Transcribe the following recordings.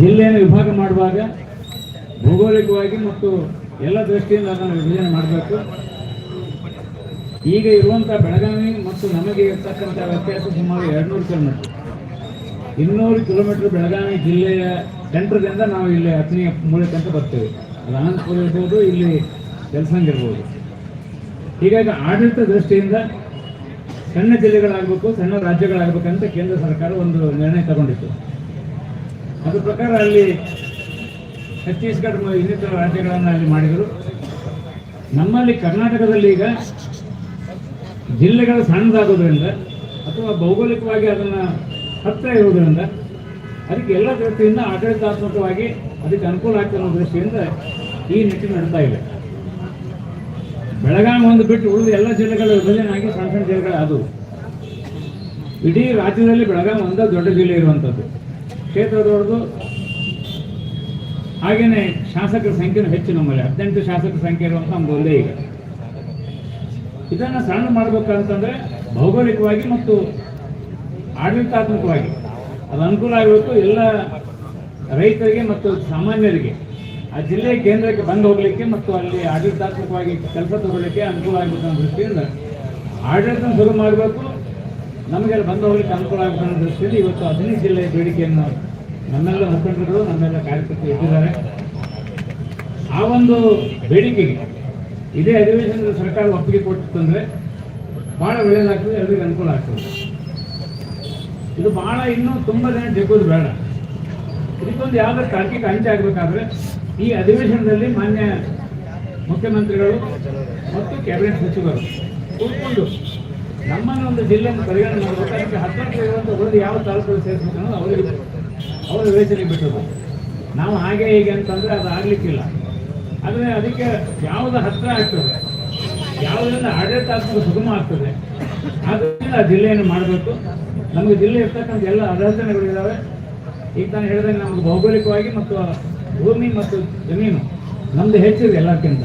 ಜಿಲ್ಲೆಯನ್ನು ವಿಭಾಗ ಮಾಡುವಾಗ ಭೌಗೋಳಿಕವಾಗಿ ಮತ್ತು ಎಲ್ಲ ದೃಷ್ಟಿಯಿಂದ ಅದನ್ನು ವಿಭಜನೆ ಮಾಡಬೇಕು. ಈಗ ಇರುವಂಥ ಬೆಳಗಾವಿ ಮತ್ತು ನಮಗೆ ಇರ್ತಕ್ಕಂಥ ವ್ಯತ್ಯಾಸ ಸುಮಾರು ಎರಡುನೂರು ಕಿಲೋಮೀಟರ್ ಇನ್ನೂರು ಕಿಲೋಮೀಟರ್ ಬೆಳಗಾವಿ ಜಿಲ್ಲೆಯ ಸೆಂಟ್ರದಿಂದ ನಾವು ಇಲ್ಲಿ ಅತ್ನಿಯ ಮೂಲೆ ತನಕ ಬರ್ತೇವೆ. ಅದು ಅನಂತಪುರ ಇರ್ಬೋದು, ಇಲ್ಲಿ ಕೆಲಸಂಗ್ ಇರ್ಬೋದು. ಹೀಗಾಗಿ ಆಡಳಿತ ದೃಷ್ಟಿಯಿಂದ ಸಣ್ಣ ಜಿಲ್ಲೆಗಳಾಗಬೇಕು, ಸಣ್ಣ ರಾಜ್ಯಗಳಾಗಬೇಕಂತ ಕೇಂದ್ರ ಸರ್ಕಾರ ಒಂದು ನಿರ್ಣಯ ತಗೊಂಡಿತ್ತು. ಅದ್ರ ಪ್ರಕಾರ ಅಲ್ಲಿ ಛತ್ತೀಸ್ಗಢ ಇನ್ನಿತರ ರಾಜ್ಯಗಳನ್ನು ಅಲ್ಲಿ ಮಾಡಿದರು. ನಮ್ಮಲ್ಲಿ ಕರ್ನಾಟಕದಲ್ಲಿ ಈಗ ಜಿಲ್ಲೆಗಳು ಸಣ್ಣದಾಗೋದ್ರಿಂದ ಅಥವಾ ಭೌಗೋಳಿಕವಾಗಿ ಅದನ್ನು ಹತ್ತಿರ ಇರೋದ್ರಿಂದ ಅದಕ್ಕೆ ಎಲ್ಲ ದೃಷ್ಟಿಯಿಂದ ಆಡಳಿತಾತ್ಮಕವಾಗಿ ಅದಕ್ಕೆ ಅನುಕೂಲ ಆಗ್ತದೆ ಅನ್ನೋ ದೃಷ್ಟಿಯಿಂದ ಈ ನಿಟ್ಟಿನ ನಡೀತಾ ಇದೆ. ಬೆಳಗಾವಿ ಒಂದು ಬಿಟ್ಟು ಉಳಿದ ಎಲ್ಲ ಜಿಲ್ಲೆಗಳು ಆಗಿ ಸಣ್ಣ ಸಣ್ಣ ಜಿಲ್ಲೆಗಳು ಅದು ಇಡೀ ರಾಜ್ಯದಲ್ಲಿ ಬೆಳಗಾವಿ ಒಂದೇ ದೊಡ್ಡ ಜಿಲ್ಲೆ ಇರುವಂಥದ್ದು ಕ್ಷೇತ್ರ ಹಾಗೆಯೇ ಶಾಸಕರ ಸಂಖ್ಯೆನೂ ಹೆಚ್ಚು ನಮ್ಮಲ್ಲಿ, ಹದಿನೆಂಟು ಶಾಸಕರ ಸಂಖ್ಯೆ ಇರುವಂಥ ನಮ್ದು ಒಂದೇ ಈಗ. ಇದನ್ನ ಸಣ್ಣ ಮಾಡ್ಬೇಕಂತಂದ್ರೆ ಭೌಗೋಳಿಕವಾಗಿ ಮತ್ತು ಆಡಳಿತಾತ್ಮಕವಾಗಿ. ಅದು ಅನುಕೂಲ ಆಗಬೇಕು ಎಲ್ಲ ರೈತರಿಗೆ ಮತ್ತು ಸಾಮಾನ್ಯರಿಗೆ, ಆ ಜಿಲ್ಲೆ ಕೇಂದ್ರಕ್ಕೆ ಬಂದು ಹೋಗಲಿಕ್ಕೆ ಮತ್ತು ಅಲ್ಲಿ ಆಡಳಿತಾತ್ಮಕವಾಗಿ ಕೆಲಸ ತಗೊಳ್ಳಿಕ್ಕೆ ಅನುಕೂಲ ಆಗಬೇಕು ಅನ್ನೋ ದೃಷ್ಟಿಯಿಂದ ಆಡಳಿತ ಶುರು ಮಾಡಬೇಕು. ನಮಗೆ ಅಲ್ಲಿ ಬಂದು ಅನುಕೂಲ ಆಗ್ತದೆ ದೃಷ್ಟಿಯಿಂದ ಇವತ್ತು ಹದಿನೈದು ಜಿಲ್ಲೆಯ ಬೇಡಿಕೆಯನ್ನು ನಮ್ಮೆಲ್ಲ ಮುಖಂಡರುಗಳು, ನಮ್ಮೆಲ್ಲ ಕಾರ್ಯಕರ್ತರು ಇದ್ದಿದ್ದಾರೆ ಆ ಒಂದು ಬೇಡಿಕೆಗೆ ಇದೇ ಅಧಿವೇಶನದ ಸರ್ಕಾರ ಒಪ್ಪಿಗೆ ಕೊಟ್ಟಿತ್ತಂದ್ರೆ ಬಹಳ ಒಳ್ಳೆಯದಾಗ್ತದೆ ಎಲ್ಲರಿಗೂ ಅನುಕೂಲ ಆಗ್ತದೆ. ಇದು ಬಹಳ ಇನ್ನೂ ತುಂಬ ಜನ ಜಗ್ಗೋದು ಬೇಡ. ಇದಕ್ಕೊಂದು ಯಾವುದೇ ತಾರ್ಕಿಕ ಅಂಚೆ ಆಗಬೇಕಾದ್ರೆ ಈ ಅಧಿವೇಶನದಲ್ಲಿ ಮಾನ್ಯ ಮುಖ್ಯಮಂತ್ರಿಗಳು ಮತ್ತು ಕ್ಯಾಬಿನೆಟ್ ಸಚಿವರು ಕೂತ್ಕೊಂಡು ನಮ್ಮನ್ನ ಒಂದು ಜಿಲ್ಲೆಯನ್ನು ಪರಿಗಣನೆ ಮಾಡಬೇಕು ಅದಕ್ಕೆ ಹತ್ತೊಂಬತ್ತು ಇರುವಂಥ ಯಾವ ತಾಲೂಕಲ್ಲಿ ಸೇರಿಸ್ಬೇಕು ಅನ್ನೋದು ಅವರಿಗೆ ಅವರ ವಿವೇಚನೆ ಬಿಟ್ಟದ್ದು ನಾವು ಹಾಗೆ ಹೀಗೆ ಅಂತಂದರೆ ಅದು ಆಗಲಿಕ್ಕಿಲ್ಲ. ಆದರೆ ಅದಕ್ಕೆ ಯಾವುದು ಹತ್ತಿರ ಆಗ್ತದೆ. ಯಾವುದರಿಂದ ಆಡಳಿತಾತ್ಮಕ ಸುಗಮ ಆಗ್ತದೆ. ಆದ್ದರಿಂದ ಆ ಜಿಲ್ಲೆಯನ್ನು ಮಾಡಬೇಕು. ನಮಗೆ ಜಿಲ್ಲೆ ಇರ್ತಕ್ಕಂಥ ಎಲ್ಲ ಅಡಚಣೆಗಳಿದ್ದಾವೆ ಈಗ ನಾನು ಹೇಳಿದ್ರೆ ನಮಗೆ ಭೌಗೋಳಿಕವಾಗಿ ಮತ್ತು ಭೂಮಿ ಮತ್ತು ಜಮೀನು ನಮ್ದು ಹೆಚ್ಚಿದೆ ಎಲ್ಲಕ್ಕಿಂತ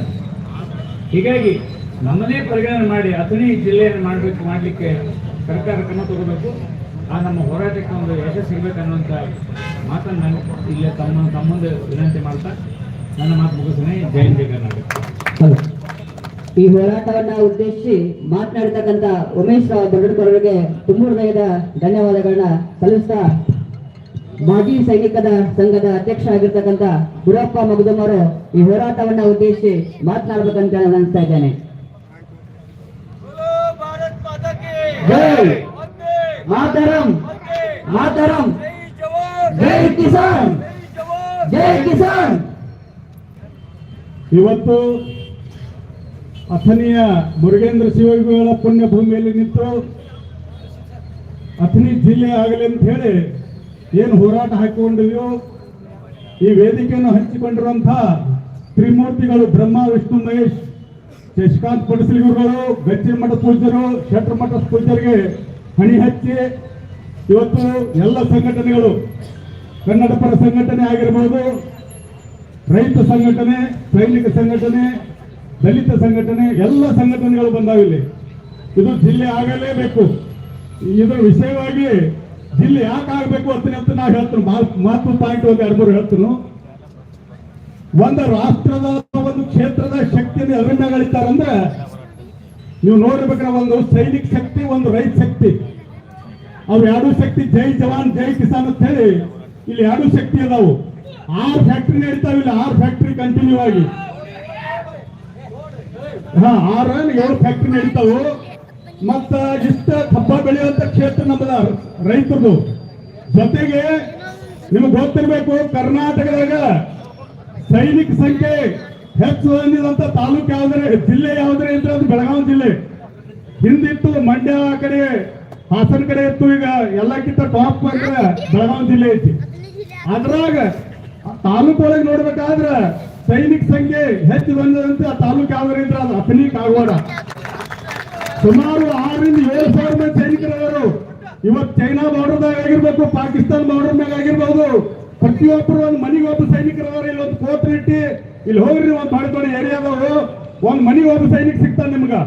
ಹೀಗಾಗಿ ನಮ್ಮನ್ನೇ ಪರಿಗಣನೆ ಮಾಡಿ ಅಥಣಿ ಜಿಲ್ಲೆಯನ್ನು ಮಾಡಬೇಕು, ಮಾಡಲಿಕ್ಕೆ ಸರ್ಕಾರ ಕ್ರಮ ತಗೋಬೇಕು. ಆ ನಮ್ಮ ಹೋರಾಟಕ್ಕೆ ಒಂದು ಯಶಸ್ಸು ಸಿಗಬೇಕು ಅನ್ನುವಂಥ ಮಾತನ್ನು ನಾನು ಇಲ್ಲೇ ತಮ್ಮ ತಮ್ಮಂದು ವಿನಂತಿ ಮಾಡ್ತಾ ನನ್ನ ಮಾತು ಮುಗಿಸ್ತೀನಿ. ಜೈ ಹಿಂದ್. ಜೈ ಕರ್ನಾಟಕ. ಈ ಹೋರಾಟವನ್ನ ಉದ್ದೇಶಿಸಿ ಮಾತನಾಡತಕ್ಕಂತ ಉಮೇಶ್ ರಾವ್ ದೊಡ್ಡಕರ್ ಅವರಿಗೆ ತುಂಬ ಹೃದಯದ ಧನ್ಯವಾದಗಳನ್ನ ಸಲ್ಲಿಸ್ತಾ ಮಾಜಿ ಸೈನಿಕದ ಸಂಘದ ಅಧ್ಯಕ್ಷ ಆಗಿರ್ತಕ್ಕಂಥ ಗುರಪ್ಪ ಮಗದಮ್ಮರು ಈ ಹೋರಾಟವನ್ನ ಉದ್ದೇಶಿಸಿ ಮಾತನಾಡಬೇಕಂತ ನಾನು ಅನಿಸ್ತಾ ಇದ್ದೇನೆ. ಜೈ ಮಾತರಂ ಮಾತರಂ. ಜೈ ಕಿಸಾನ್ ಜೈ ಕಿಸಾನ್. ಇವತ್ತು ಅಥನಿಯ ಮುರುಗೇಂದ್ರ ಪುಣ್ಯ ಪುಣ್ಯಭೂಮಿಯಲ್ಲಿ ನಿಂತು ಅಥನಿ ಜಿಲ್ಲೆ ಆಗಲಿ ಅಂತ ಹೇಳಿ ಏನು ಹೋರಾಟ ಹಾಕಿಕೊಂಡಿದೆಯೋ ಈ ವೇದಿಕೆಯನ್ನು ಹಂಚಿಕೊಂಡಿರುವಂತಹ ತ್ರಿಮೂರ್ತಿಗಳು ಬ್ರಹ್ಮ ವಿಷ್ಣು ಮಹೇಶ್ ಶಶಿಕಾಂತ್ ಪಡಿಸಲಿಗುರುಗಳು ಬೆಚ್ಚಿನ ಮಠ ಪೂಜ್ಯರು ಶೆಟ್ರ ಮಠ ಪೂಜ್ಯರಿಗೆ ಹಣಿ ಹಚ್ಚಿ ಇವತ್ತು ಎಲ್ಲ ಸಂಘಟನೆಗಳು, ಕನ್ನಡ ಪರ ಸಂಘಟನೆ ಆಗಿರ್ಬೋದು, ರೈತ ಸಂಘಟನೆ, ಸೈನಿಕ ಸಂಘಟನೆ, ದಲಿತ ಸಂಘಟನೆ, ಎಲ್ಲ ಸಂಘಟನೆಗಳು ಬಂದಾವಿಲ್ಲಿ ಇದು ಜಿಲ್ಲೆ ಆಗಲೇಬೇಕು. ಇದರ ವಿಷಯವಾಗಿ ಜಿಲ್ಲೆ ಯಾಕೆ ಆಗಬೇಕು ಅಂತ ನಾವು ಹೇಳ್ತೀನಿ ಮಾತು ಪಾಯಿಂಟ್ ಒಂದು, ಎರಡು, ಮೂರು ಹೇಳ್ತೀನಿ ಒಂದು ರಾಷ್ಟ್ರದ ಒಂದು ಕ್ಷೇತ್ರದ ಶಕ್ತಿಯನ್ನು ಅರಣ್ಯಗಳಿದ್ದಾರಂದ್ರೆ ನೀವು ನೋಡ್ಬೇಕಾದ್ರೆ ಒಂದು ಸೈನಿಕ ಶಕ್ತಿ, ಒಂದು ರೈತ ಶಕ್ತಿ. ಅವು ಎರಡು ಶಕ್ತಿ, ಜೈ ಜವಾನ್, ಜೈ ಕಿಸಾನ್ ಅಂತ ಹೇಳಿ ಇಲ್ಲಿ ಎರಡು ಶಕ್ತಿ ಅದಾವು. ಆರು ಫ್ಯಾಕ್ಟ್ರಿ ನಡೀತಾವಿಲ್ಲ ಆರು ಫ್ಯಾಕ್ಟ್ರಿ ಕಂಟಿನ್ಯೂ ಆಗಿ. ಹಾ, ಆರು ಏಳು ಫ್ಯಾಕ್ಟ್ರಿ ನಡೀತಾವು ಮತ್ತ ಇಷ್ಟ ಕಬ್ಬ ಬೆಳೆಯುವಂತ ಕ್ಷೇತ್ರ ನಮ್ಮದ ರೈತರದು. ಜೊತೆಗೆ ನಿಮ್ಗೆ ಗೊತ್ತಿರ್ಬೇಕು, ಕರ್ನಾಟಕದಾಗ ಸೈನಿಕ ಸಂಖ್ಯೆ ಹೆಚ್ಚು ಹೊಂದಿದಂತ ತಾಲೂಕು ಯಾವ್ದ್ರೆ, ಜಿಲ್ಲೆ ಯಾವ್ದ್ರೆ ಅಂದ್ರೆ ಅದು ಬೆಳಗಾವಿ ಜಿಲ್ಲೆ. ಹಿಂದಿತ್ತು ಮಂಡ್ಯ ಕಡೆ, ಹಾಸನ ಕಡೆ ಇತ್ತು ಈಗ ಎಲ್ಲಕ್ಕಿಂತ ಟಾಪ್ ಅಂದ್ರೆ ಬೆಳಗಾವಿ ಜಿಲ್ಲೆ ಐತಿ. ಅದ್ರಾಗ ತಾಲೂಕು ಒಳಗೆ ನೋಡ್ಬೇಕಾದ್ರ ಸೈನಿಕ ಸಂಖ್ಯೆ ಹೆಚ್ಚು ಬಂದದಂತ ಆ ತಾಲೂಕು ಯಾವ್ದ್ರೆ ಇದ್ರೆ ಅದು ಅಥಣಿ ಕಾಗವಾಡ ಸುಮಾರು ಆರರಿಂದ ಏಳು ಸಾವಿರ ಮಂದಿ ಸೈನಿಕರವರು ಇವತ್ತು ಚೈನಾ ಬಾರ್ಡರ್ದಾಗ ಆಗಿರ್ಬೇಕು, ಪಾಕಿಸ್ತಾನ ಬಾರ್ಡರ್ ಮ್ಯಾಗ ಆಗಿರ್ಬೋದು. ಪ್ರತಿಯೊಬ್ಬರು ಒಂದು ಮನೆಗೆ ಒಬ್ಬ ಸೈನಿಕರವ್ರು ಇಲ್ಲಿ ಒಂದು ಕೋಟ್ ಇಟ್ಟಿ ಇಲ್ಲಿ ಹೋಗ್ರಿ ಒಂದು ಮಾಡ್ಕೊಂಡು ಏರಿಯಾದವರು ಒಂದು ಮನೆಗೆ ಒಬ್ಬ ಸೈನಿಕ ಸಿಗ್ತಾನೆ ನಿಮ್ಗೆ.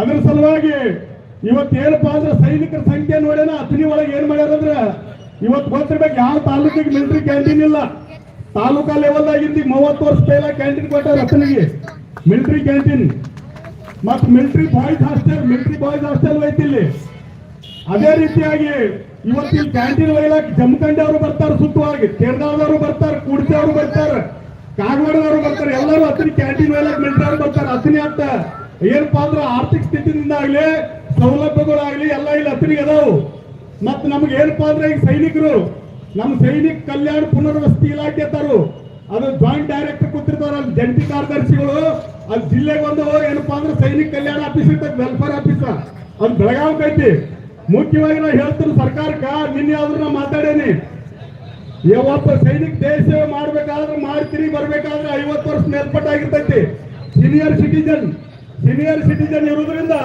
ಅದ್ರ ಸಲುವಾಗಿ ಇವತ್ತು ಏನಪ್ಪಾ ಅಂದ್ರೆ ಸೈನಿಕರ ಸಂಖ್ಯೆ ನೋಡೇನ, ಅತ್ನಿ ಒಳಗೆ ಏನ್ ಮಾಡ್ಯಾರ ಅಂದ್ರೆ ಇವತ್ತು ಗೊತ್ತಿರ್ಬೇಕು, ಯಾವ ತಾಲೂಕಿಗೆ ಮಿಲಿಟರಿ ಕ್ಯಾಂಟೀನ್ ಇಲ್ಲ. ತಾಲೂಕಾ ಲೆವೆಲ್ ಆಗಿಂದ ಮೂವತ್ತು ವರ್ಷ ಪೈಲ ಕ್ಯಾಂಟೀನ್ ಕೊಟ್ಟಾರ ಅತ್ನಿಗೆ. ಮಿಲಿಟರಿ ಕ್ಯಾಂಟೀನ್ ಮತ್ತು military boys hostel military boys hostel ಐತಿ ಇಲ್ಲಿ. ಅದೇ ರೀತಿಯಾಗಿ ಇವತ್ತು ಇಲ್ಲಿ ಕ್ಯಾಂಟೀನ್ ಒಯ್ಯಲಕ್ ಜಮಖಂಡಿ ಬರ್ತಾರೆ ಸುತ್ತವಾಗಿ ಕೇರಳದವರು ಬರ್ತಾರೆ ಅವರು ಬರ್ತಾರೆ, ಕಾಗವಾಡದವರು ಬರ್ತಾರೆ, ಎಲ್ಲರೂ ಹತ್ತಿನ ಕ್ಯಾಂಟೀನ್ ಒಯ್ಯಲಕ್ ಮಿಲಿಟರಿ ಬರ್ತಾರೆ. ಹತ್ತಿನಿ ಅಂತ ಏನಪ್ಪಾ ಅಂದ್ರೆ ಆರ್ಥಿಕ ಸ್ಥಿತಿಯಿಂದ ಆಗ್ಲಿ ಸೌಲಭ್ಯಗಳಾಗ್ಲಿ, ಎಲ್ಲ ಇಲ್ಲಿ ಹತ್ತಿನಿಗೆ ಅದಾವು ಮತ್ ನಮ್ಗೆ ಏನಪ್ಪಾ ಅಂದ್ರೆ ಈಗ ಸೈನಿಕರು ನಮ್ಮ ಸೈನಿಕ ಕಲ್ಯಾಣ ಪುನರ್ವಸತಿ ಇಲಾಖೆ ತರು ಅದು ಜಾಯಿಂಟ್ ಡೈರೆಕ್ಟರ್ ಕೂತಿರ್ತಾರ, ಅಲ್ಲಿ ಜಂಟಿ ಕಾರ್ಯದರ್ಶಿಗಳು. ಅಲ್ಲಿ ಜಿಲ್ಲೆಗೆ ಬಂದು ಏನಪ್ಪಾ ಅಂದ್ರೆ ಸೈನಿಕ ಕಲ್ಯಾಣ ಆಫೀಸ್ ಇರ್ತದೆ ವೆಲ್ಫೇರ್ ಆಫೀಸ್ ಅದು ಬೆಳಗಾವಿ ಐತಿ ಮುಖ್ಯವಾಗಿ ನಾ ಹೇಳ್ತೀನಿ ಸರ್ಕಾರಕ್ಕ, ನಿನ್ನೆ ಆದ್ರೂ ನಾ ಮಾತಾಡೇನಿ. ಯಾವತ್ತ ಸೈನಿಕ ದೇಶ ಸೇವೆ ಮಾಡ್ಬೇಕಾದ್ರೆ ಮಾಡ್ತೀರಿ ಬರ್ಬೇಕಾದ್ರೆ ಐವತ್ತು ವರ್ಷ ಮೇಲ್ಪಟ್ಟಾಗಿರ್ತೈತಿ ಸೀನಿಯರ್ ಸಿಟಿಜನ್ ಸೀನಿಯರ್ ಸಿಟಿಜನ್ ಇರೋದ್ರಿಂದ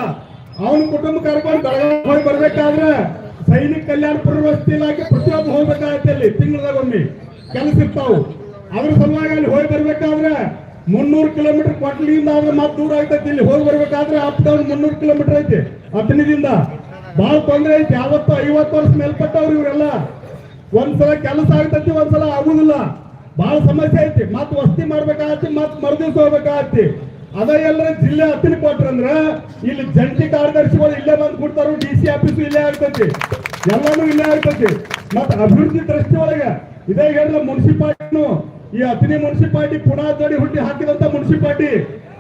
ಅವನ ಕುಟುಂಬ ಕರ್ಕೊಂಡು ಬೆಳಗಾವಿ ಹೋಗಿ ಬರ್ಬೇಕಾದ್ರೆ ಸೈನಿಕ ಕಲ್ಯಾಣ ಪ್ರವೃತ್ತಿ ಇಲಾಖೆ ಪ್ರತಿಯೊಬ್ಬ ಹೋಗ್ಬೇಕಾಗತ್ತೆ ಅಲ್ಲಿ, ತಿಂಗಳದಾಗ ಒಮ್ಮೆ. ಕೆಲಸ ಇರ್ತಾವು. ಅದ್ರ ಸಲುವಾಗಿ ಅಲ್ಲಿ ಹೋಗಿ ಬರ್ಬೇಕಾದ್ರೆ ಮುನ್ನೂರು ಕಿಲೋಮೀಟರ್ ಕೊಟ್ಲಿಯಿಂದ ಆದ್ರೆ ಮತ್ತೆ ದೂರ ಆಗ್ತೈತಿ. ಇಲ್ಲಿ ಹೋಗಿ ಬರ್ಬೇಕಾದ್ರೆ ಅಪ್ ಡೌನ್ ಮುನ್ನೂರು ಕಿಲೋಮೀಟರ್ ಐತಿ, ಹತ್ತನೇದಿಂದ. ಬಹಳ ತೊಂದರೆ ಐತಿ. ಯಾವತ್ತು ಐವತ್ತು ವರ್ಷ ಮೇಲ್ಪಟ್ಟವ್ರು ಇವರೆಲ್ಲ. ಒಂದ್ಸಲ ಕೆಲಸ ಆಗ್ತೈತಿ, ಒಂದ್ಸಲ ಆಗುದಿಲ್ಲ. ಬಹಳ ಸಮಸ್ಯೆ ಐತಿ. ಮತ್ ವಸ್ತಿ ಮಾಡ್ಬೇಕಾಗತ್ತಿ ಮತ್ ಮರುದಿವ್ಸ ಹೋಗ್ಬೇಕಾಗತ್ತಿ. ಅದ ಎಲ್ಲರ ಜಿಲ್ಲೆ ಹತ್ತಿನ ಕೊಟ್ರಂದ್ರ ಇಲ್ಲಿ ಜಂಟಿ ಕಾರ್ಯದರ್ಶಿಗಳು ಇಲ್ಲೇ ಬಂದು ಕೊಡ್ತಾರ, ಡಿ ಸಿ ಆಫೀಸ್ ಇಲ್ಲೇ ಆಗ್ತೈತಿ. ಎಲ್ಲಾನು ಇಲ್ಲೇ ಆಗ್ತೈತಿ. ಮತ್ ಅಭಿವೃದ್ಧಿ ದೃಷ್ಟಿ ಒಳಗೆ, ಇದೇ ಹೇಳಿದ್ರೆ ಮುನ್ಸಿಪಾಲ್ಟಿನು ಈ ಅತಿನಿ ಮುನ್ಸಿಪಾಲ್ಟಿ ಪುನಃ ಹುಟ್ಟಿ ಹಾಕಿದಂತ ಮುನ್ಸಿಪಾಲಿಟಿ.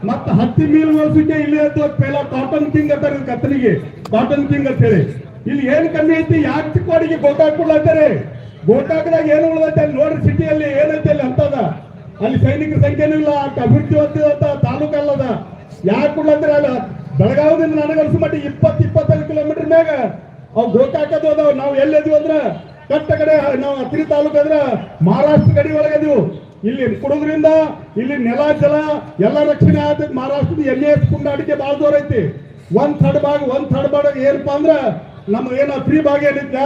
ಮತ್ತ ಹತ್ತಿ ಮೀಲ್ ಓಡಿಸಿದ್ದೆ ಇಲ್ಲಿ ಪೈಲ ಕಾಟನ್ ಕಿಂಗ್ ಅಂತಾರೆ ಕತ್ತಲಿಗೆ. ಕಾಟನ್ ಕಿಂಗ್ ಅಂತ ಹೇಳಿ. ಇಲ್ಲಿ ಏನ್ ಕಮ್ಮಿ ಐತಿ? ಯಾಕೆ ಚಿಕ್ಕೋಡಿಗೆ ಗೋಕಾಕ್ ಅಂತಾರೆ ಗೋಕಾಕ್ದಾಗ ಏನು ಉಳಿದೈತೆ ಅಲ್ಲಿ ನೋಡ್ರಿ ಸಿಟಿಯಲ್ಲಿ ಏನೈತೆ ಅಲ್ಲಿ ಅಂತದ ಅಲ್ಲಿ ಸೈನಿಕರ ಸಂಖ್ಯೆನೂ ಇಲ್ಲ ಅಭಿವೃದ್ಧಿ ಹೊಂದಿದಂತ ತಾಲೂಕು ಅಲ್ಲದ. ಯಾಕೆ ಕೊಡ್ಲಂದ್ರೆ ಅಲ್ಲ? ಬೆಳಗಾವಿಂದ ನನಗೆ ಅನ್ಸ ಇಪ್ಪತ್ ಇಪ್ಪತ್ತು ಇಪ್ಪತ್ತೈದು ಕಿಲೋಮೀಟರ್ ಮ್ಯಾಗ ಅವು ಗೋಕಾಕದು ಅದಾವ ನಾವು ಎಲ್ಲಿ ಅಂದ್ರ, ಕಟ್ಟ ಕಡೆ, ನಾವು ಅತಿ ತಾಲೂಕು ಅಂದ್ರ, ಮಹಾರಾಷ್ಟ್ರ ಗಡಿ ಒಳಗದೀವು ಇಲ್ಲಿ ಕೊಡೋದ್ರಿಂದ ಇಲ್ಲಿ ನೆಲ ಜಲ ಎಲ್ಲ ರಕ್ಷಣೆ ಆದ ಮಹಾರಾಷ್ಟ್ರದ ಎಮ್ಮೆ ಎಸ್ ಕುಂಡಾಡಿಕೆ ಭಾಳ ದೂರ ಐತಿ ಒಂದ್ ಥರ್ಡ್ ಭಾಗ, ಒಂದ್ ಥರ್ಡ್ ಭಾಗ ಏನಪ್ಪಾ ಅಂದ್ರ ನಮ್ಮ ಏನ ಫ್ರೀ ಭಾಗ ಏನಿದ್ದ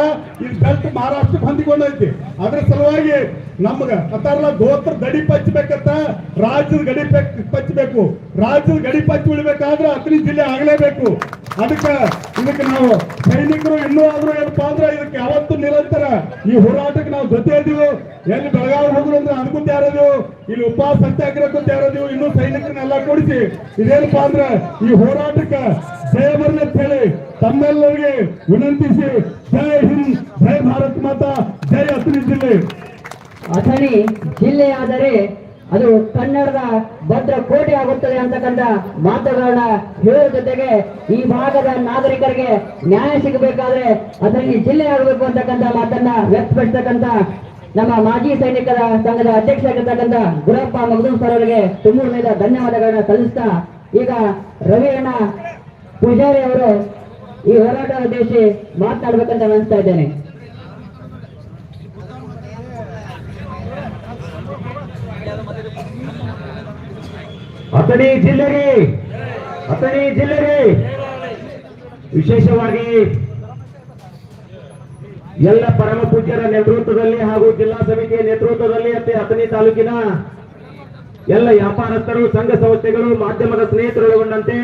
ಇಲ್ಲಿ ಬೆಲ್ಟ್ ಮಹಾರಾಷ್ಟ್ರಕ್ಕೆ ಹೊಂದಿಕೊಂಡೈತಿ ಅದ್ರ ಸಲುವಾಗಿ ನಮ್ಗ ಕತಾರ್ಲ ಗೋತ್ರ ಗಡಿ ಪಚ್ಚಬೇಕಂತ ರಾಜ್ಯದ ಗಡಿ ಪಚ್ಚಬೇಕು ರಾಜ್ಯದ ಗಡಿ ಪಚ್ಚಿ ಉಳಿಬೇಕಾದ್ರೆ ಅತ್ರಿ ಜಿಲ್ಲೆ ಆಗಲೇಬೇಕು. ಅದಕ್ಕೆ ಇದಕ್ಕೆ ನಾವು ಸೈನಿಕರು ಇನ್ನೂ ಆದ್ರೂ ಏನಪ್ಪಾ ಅಂದ್ರೆ ಇದಕ್ಕೆ ಯಾವತ್ತು ನಿರಂತರ ಈ ಹೋರಾಟಕ್ಕೆ ನಾವು ಜೊತೆ ಇದೀವಿ ಎಲ್ಲಿ ಬೆಳಗಾವಿ ಹೋದ್ರು ಅಂದ್ರೆ ಅದಕ್ಕೂ ತಯಾರದೇವು ಇಲ್ಲಿ ಉಪವಾಸ ಸತ್ಯಾಗ್ರಹಕ್ಕೂ ತಯಾರದೇವು ಇನ್ನೂ ಸೈನಿಕರನ್ನೆಲ್ಲ ಕೂಡಿಸಿ ಇದೇನಪ್ಪಾ ಅಂದ್ರೆ ಈ ಹೋರಾಟಕ್ಕೆ ಜಯ ಅಂತ ಹೇಳಿ ತಮ್ಮೆಲ್ಲರಿಗೆ ವಿನಂತಿಸಿ ಜೈ ಹಿಂದ್, ಜೈ ಭಾರತ್ ಮಾತಾ, ಜೈ ಅಥಣಿ ಜಿಲ್ಲೆ. ಅಥಣಿ ಜಿಲ್ಲೆಯಾದರೆ ಅದು ಕನ್ನಡದ ಭದ್ರ ಕೋಟೆ ಆಗುತ್ತದೆ ಅಂತಕ್ಕಂಥ ಮಾತುಗಳನ್ನ ಹೇಳುವ ಜೊತೆಗೆ ಈ ಭಾಗದ ನಾಗರಿಕರಿಗೆ ನ್ಯಾಯ ಸಿಗಬೇಕಾದ್ರೆ ಅದರಲ್ಲಿ ಜಿಲ್ಲೆ ಆಗಬೇಕು ಅಂತಕ್ಕಂಥ ಮಾತನ್ನ ವ್ಯಕ್ತಪಡಿಸ್ತಕ್ಕಂಥ ನಮ್ಮ ಮಾಜಿ ಸೈನಿಕರ ಸಂಘದ ಅಧ್ಯಕ್ಷರಾಗಿರ್ತಕ್ಕಂಥ ಗುರಪ್ಪ ಮಗದೂರ್ ಸರ್ ಅವರಿಗೆ ತುಂಬ ಧನ್ಯವಾದಗಳನ್ನ ಸಲ್ಲಿಸ್ತಾ ಈಗ ರವಿಯಣ್ಣ ಪೂಜಾರಿ ಅವರು ಈ ಹೋರಾಟ ಉದ್ದೇಶಿ ಮಾತನಾಡ್ಬೇಕಂತ ಅನಿಸ್ತಾ ಇದ್ದೇನೆ. ಅಥಣಿ ಜಿಲ್ಲೆಗೆ ಅಥಣಿ ಜಿಲ್ಲೆಗೆ ವಿಶೇಷವಾಗಿ ಎಲ್ಲ ಪರಮ ಪೂಜ್ಯರ ನೇತೃತ್ವದಲ್ಲಿ ಹಾಗೂ ಜಿಲ್ಲಾ ಸಮಿತಿಯ ನೇತೃತ್ವದಲ್ಲಿ ಮತ್ತೆ ಅಥಣಿ ತಾಲೂಕಿನ ಎಲ್ಲ ವ್ಯಾಪಾರಸ್ಥರು, ಸಂಘ ಸಂಸ್ಥೆಗಳು, ಮಾಧ್ಯಮದ ಸ್ನೇಹಿತರೊಳಗೊಂಡಂತೆ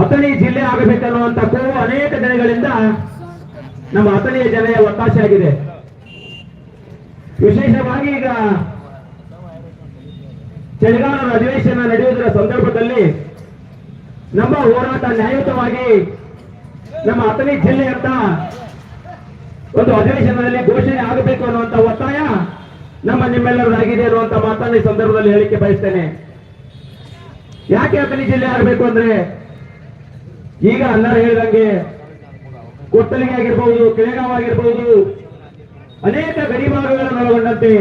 ಅಥಣಿ ಜಿಲ್ಲೆ ಆಗಬೇಕನ್ನುವಂತ ಕೋವು ಅನೇಕ ದಿನಗಳಿಂದ ನಮ್ಮ ಅಥಣಿಯ ಜನೆಯ ಒತ್ತಾಸೆ ಆಗಿದೆ. ವಿಶೇಷವಾಗಿ ಈಗ ಚಳಿಗಾಲದ ಅಧಿವೇಶನ ನಡೆಯುವುದರ ಸಂದರ್ಭದಲ್ಲಿ ನಮ್ಮ ಹೋರಾಟ ನ್ಯಾಯಯುತವಾಗಿ ನಮ್ಮ ಅಥಣಿ ಜಿಲ್ಲೆ ಅಂತ ಒಂದು ಅಧಿವೇಶನದಲ್ಲಿ ಘೋಷಣೆ ಆಗಬೇಕು ಅನ್ನುವಂತ ಒತ್ತಾಯ ನಮ್ಮ ನಿಮ್ಮೆಲ್ಲರದಾಗಿದೆ ಅನ್ನುವಂತ ಮಾತನ್ನ ಈ ಸಂದರ್ಭದಲ್ಲಿ ಹೇಳಿಕೆ ಬಯಸ್ತೇನೆ. ಯಾಕೆ ಅಥಣಿ ಜಿಲ್ಲೆ ಆಗಬೇಕು ಅಂದ್ರೆ ಈಗ ಅಲ್ಲರ ಹೇಳಿದಂಗೆ ಕೊಟ್ಟಲಿಗೆ ಆಗಿರ್ಬಹುದು ಕೆಳಗಾವ್ ಆಗಿರ್ಬಹುದು ಅನೇಕ ಗಡಿಭಾಗಗಳನ್ನು ಒಳಗೊಂಡಂತೆ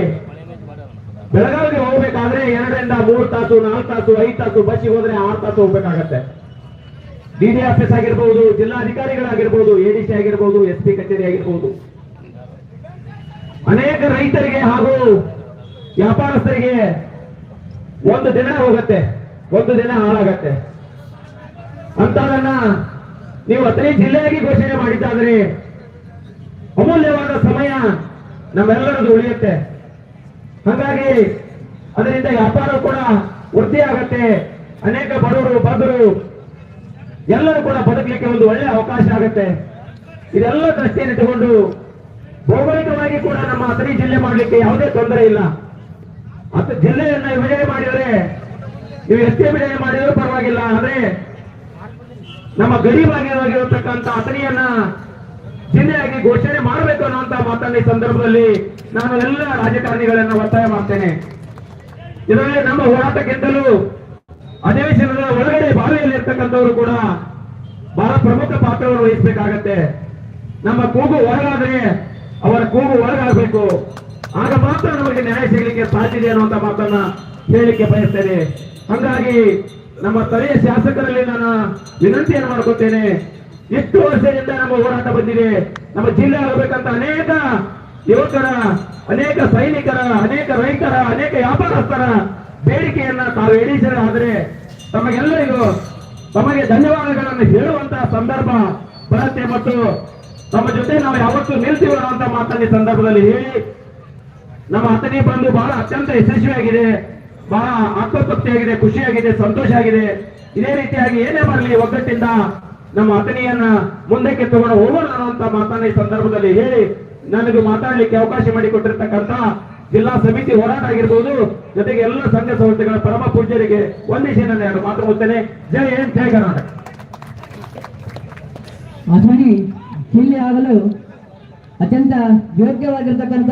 ಬೆಳಗಾವಿಗೆ ಹೋಗ್ಬೇಕಾದ್ರೆ ಎರಡರಿಂದ ಮೂರು ತಾಸು, ನಾಲ್ಕು ತಾಸು, ಐದು ತಾಸು, ಬಸ್ಸಿಗೆ ಹೋದ್ರೆ ಆರು ತಾಸು ಹೋಗ್ಬೇಕಾಗತ್ತೆ. ಡಿಡಿ ಆಫೀಸ್ ಆಗಿರ್ಬಹುದು ಜಿಲ್ಲಾಧಿಕಾರಿಗಳಾಗಿರ್ಬಹುದು ಎಡಿಸಿ ಆಗಿರ್ಬಹುದು ಎಸ್ ಪಿ ಕಚೇರಿ ಆಗಿರ್ಬಹುದು ಅನೇಕ ರೈತರಿಗೆ ಹಾಗೂ ವ್ಯಾಪಾರಸ್ಥರಿಗೆ ಒಂದು ದಿನ ಹೋಗುತ್ತೆ, ಒಂದು ದಿನ ಹಾಳಾಗತ್ತೆ. ಅಂತದನ್ನ ನೀವು ಅತನೇ ಜಿಲ್ಲೆಯಾಗಿ ಘೋಷಣೆ ಮಾಡಿದ್ದಾದ್ರೆ ಅಮೂಲ್ಯವಾದ ಸಮಯ ನಮ್ಮೆಲ್ಲರದು ಉಳಿಯುತ್ತೆ. ಹಾಗಾಗಿ ಅದರಿಂದ ವ್ಯಾಪಾರ ಕೂಡ ವೃದ್ಧಿ ಆಗತ್ತೆ. ಅನೇಕ ಬಡವರು ಬಡವರು ಎಲ್ಲರೂ ಕೂಡ ಬದುಕಲಿಕ್ಕೆ ಒಂದು ಒಳ್ಳೆಯ ಅವಕಾಶ ಆಗುತ್ತೆ. ಇದೆಲ್ಲ ದೃಷ್ಟಿಯನ್ನು ಇಟ್ಟುಕೊಂಡು ಭೌಗೋಳಿಕವಾಗಿ ಕೂಡ ನಮ್ಮ ಅಥಣಿ ಜಿಲ್ಲೆ ಮಾಡಲಿಕ್ಕೆ ಯಾವುದೇ ತೊಂದರೆ ಇಲ್ಲ. ಜಿಲ್ಲೆಯನ್ನ ವಿಜಯ ಮಾಡಿದರೆ ನೀವು ಎಷ್ಟೇ ವಿಭಜನೆ ಮಾಡಿದರೂ ಪರವಾಗಿಲ್ಲ. ಆದ್ರೆ ನಮ್ಮ ಗಡಿ ಭಾಗವಾಗಿರತಕ್ಕಂಥ ಅಥಣಿಯನ್ನ ಜಿಲ್ಲೆಯಾಗಿ ಘೋಷಣೆ ಮಾಡಬೇಕು ಅನ್ನುವಂತ ಮಾತನ್ನ ಈ ಸಂದರ್ಭದಲ್ಲಿ ನಾನು ಎಲ್ಲ ರಾಜಕಾರಣಿಗಳನ್ನ ಒತ್ತಾಯ ಮಾಡ್ತೇನೆ. ಇದರಲ್ಲಿ ನಮ್ಮ ಹೋರಾಟಕ್ಕಿಂತಲೂ ಅಧಿವೇಶನದ ಒಳಗಡೆ ಬಾವಿಯಲ್ಲಿ ಇರ್ತಕ್ಕಂಥವರು ಕೂಡ ಬಹಳ ಪ್ರಮುಖ ಪಾತ್ರವನ್ನು ವಹಿಸಬೇಕಾಗತ್ತೆ. ನಮ್ಮ ಕೂಗು ಒಳಗಾದ್ರೆ ಅವರ ಕೂಗು ಒಳಗಾಗಬೇಕು. ಆಗ ಮಾತ್ರ ನಮಗೆ ನ್ಯಾಯ ಸಿಗಲಿಕ್ಕೆ ಸಾಧ್ಯ ಇದೆ ಅನ್ನುವಂತ ಮಾತನ್ನ ಹೇಳಲಿಕ್ಕೆ ಬಯಸ್ತೇನೆ. ಹಾಗಾಗಿ ನಮ್ಮ ಸ್ಥಳೀಯ ಶಾಸಕರಲ್ಲಿ ನಾನು ವಿನಂತಿಯನ್ನು ಮಾಡ್ಕೊತೇನೆ. ಎಷ್ಟು ವರ್ಷದಿಂದ ನಮ್ಮ ಹೋರಾಟ ಬಂದಿದೆ. ನಮ್ಮ ಜಿಲ್ಲೆ ಆಗಬೇಕಂತ ಅನೇಕ ಯುವಕರ, ಅನೇಕ ಸೈನಿಕರ, ಅನೇಕ ರೈತರ, ಅನೇಕ ವ್ಯಾಪಾರಸ್ಥರ ಬೇಡಿಕೆಯನ್ನ ತಾವು ಆದರೆ ತಮಗೆಲ್ಲರಿಗೂ ತಮಗೆ ಧನ್ಯವಾದಗಳನ್ನು ಹೇಳುವಂತಹ ಸಂದರ್ಭ ಬರುತ್ತೆ ಮತ್ತು ತಮ್ಮ ಜೊತೆ ನಾವು ಯಾವತ್ತೂ ನಿಲ್ತೀವಿ ಅನ್ನುವಂತ ಮಾತನ್ನ ಸಂದರ್ಭದಲ್ಲಿ ಹೇಳಿ ನಮ್ಮ ಅತನಿ ಬಂದು ಬಹಳ ಅತ್ಯಂತ ಯಶಸ್ವಿಯಾಗಿದೆ. ಬಹಳ ಆತ್ಮತೃಪ್ತಿಯಾಗಿದೆ, ಖುಷಿಯಾಗಿದೆ ಸಂತೋಷ ಆಗಿದೆ ಇದೇ ರೀತಿಯಾಗಿ ಏನೇ ಬರಲಿ, ಒಗ್ಗಟ್ಟಿಂದ ನಮ್ಮ ಅತನಿಯನ್ನ ಮುಂದಕ್ಕೆ ತಗೊಂಡು ಹೋಗೋಣ ಅನ್ನುವಂತ ಮಾತನ್ನ ಈ ಸಂದರ್ಭದಲ್ಲಿ ಹೇಳಿ ನನಗೆ ಮಾತಾಡಲಿಕ್ಕೆ ಅವಕಾಶ ಮಾಡಿಕೊಟ್ಟಿರ್ತಕ್ಕಂತ ಜಿಲ್ಲಾ ಸಮಿತಿ ಹೋರಾಟ ಆಗಿರ್ಬೋದು, ಜೊತೆಗೆ ಎಲ್ಲ ಸಂಘ ಸಂಸ್ಥೆಗಳ ಪರಮ ಪೂಜ್ಯರಿಗೆ ವಂದಿಸಿ ನಾನು ಎರಡು ಮಾತು ಹೋಗ್ತೇನೆ ಜಯ ಏನ್ ಜಯ ಕರ್ನಾಟಕ. ಜಿಲ್ಲೆ ಆಗಲು ಅತ್ಯಂತ ಯೋಗ್ಯವಾಗಿರ್ತಕ್ಕಂಥ,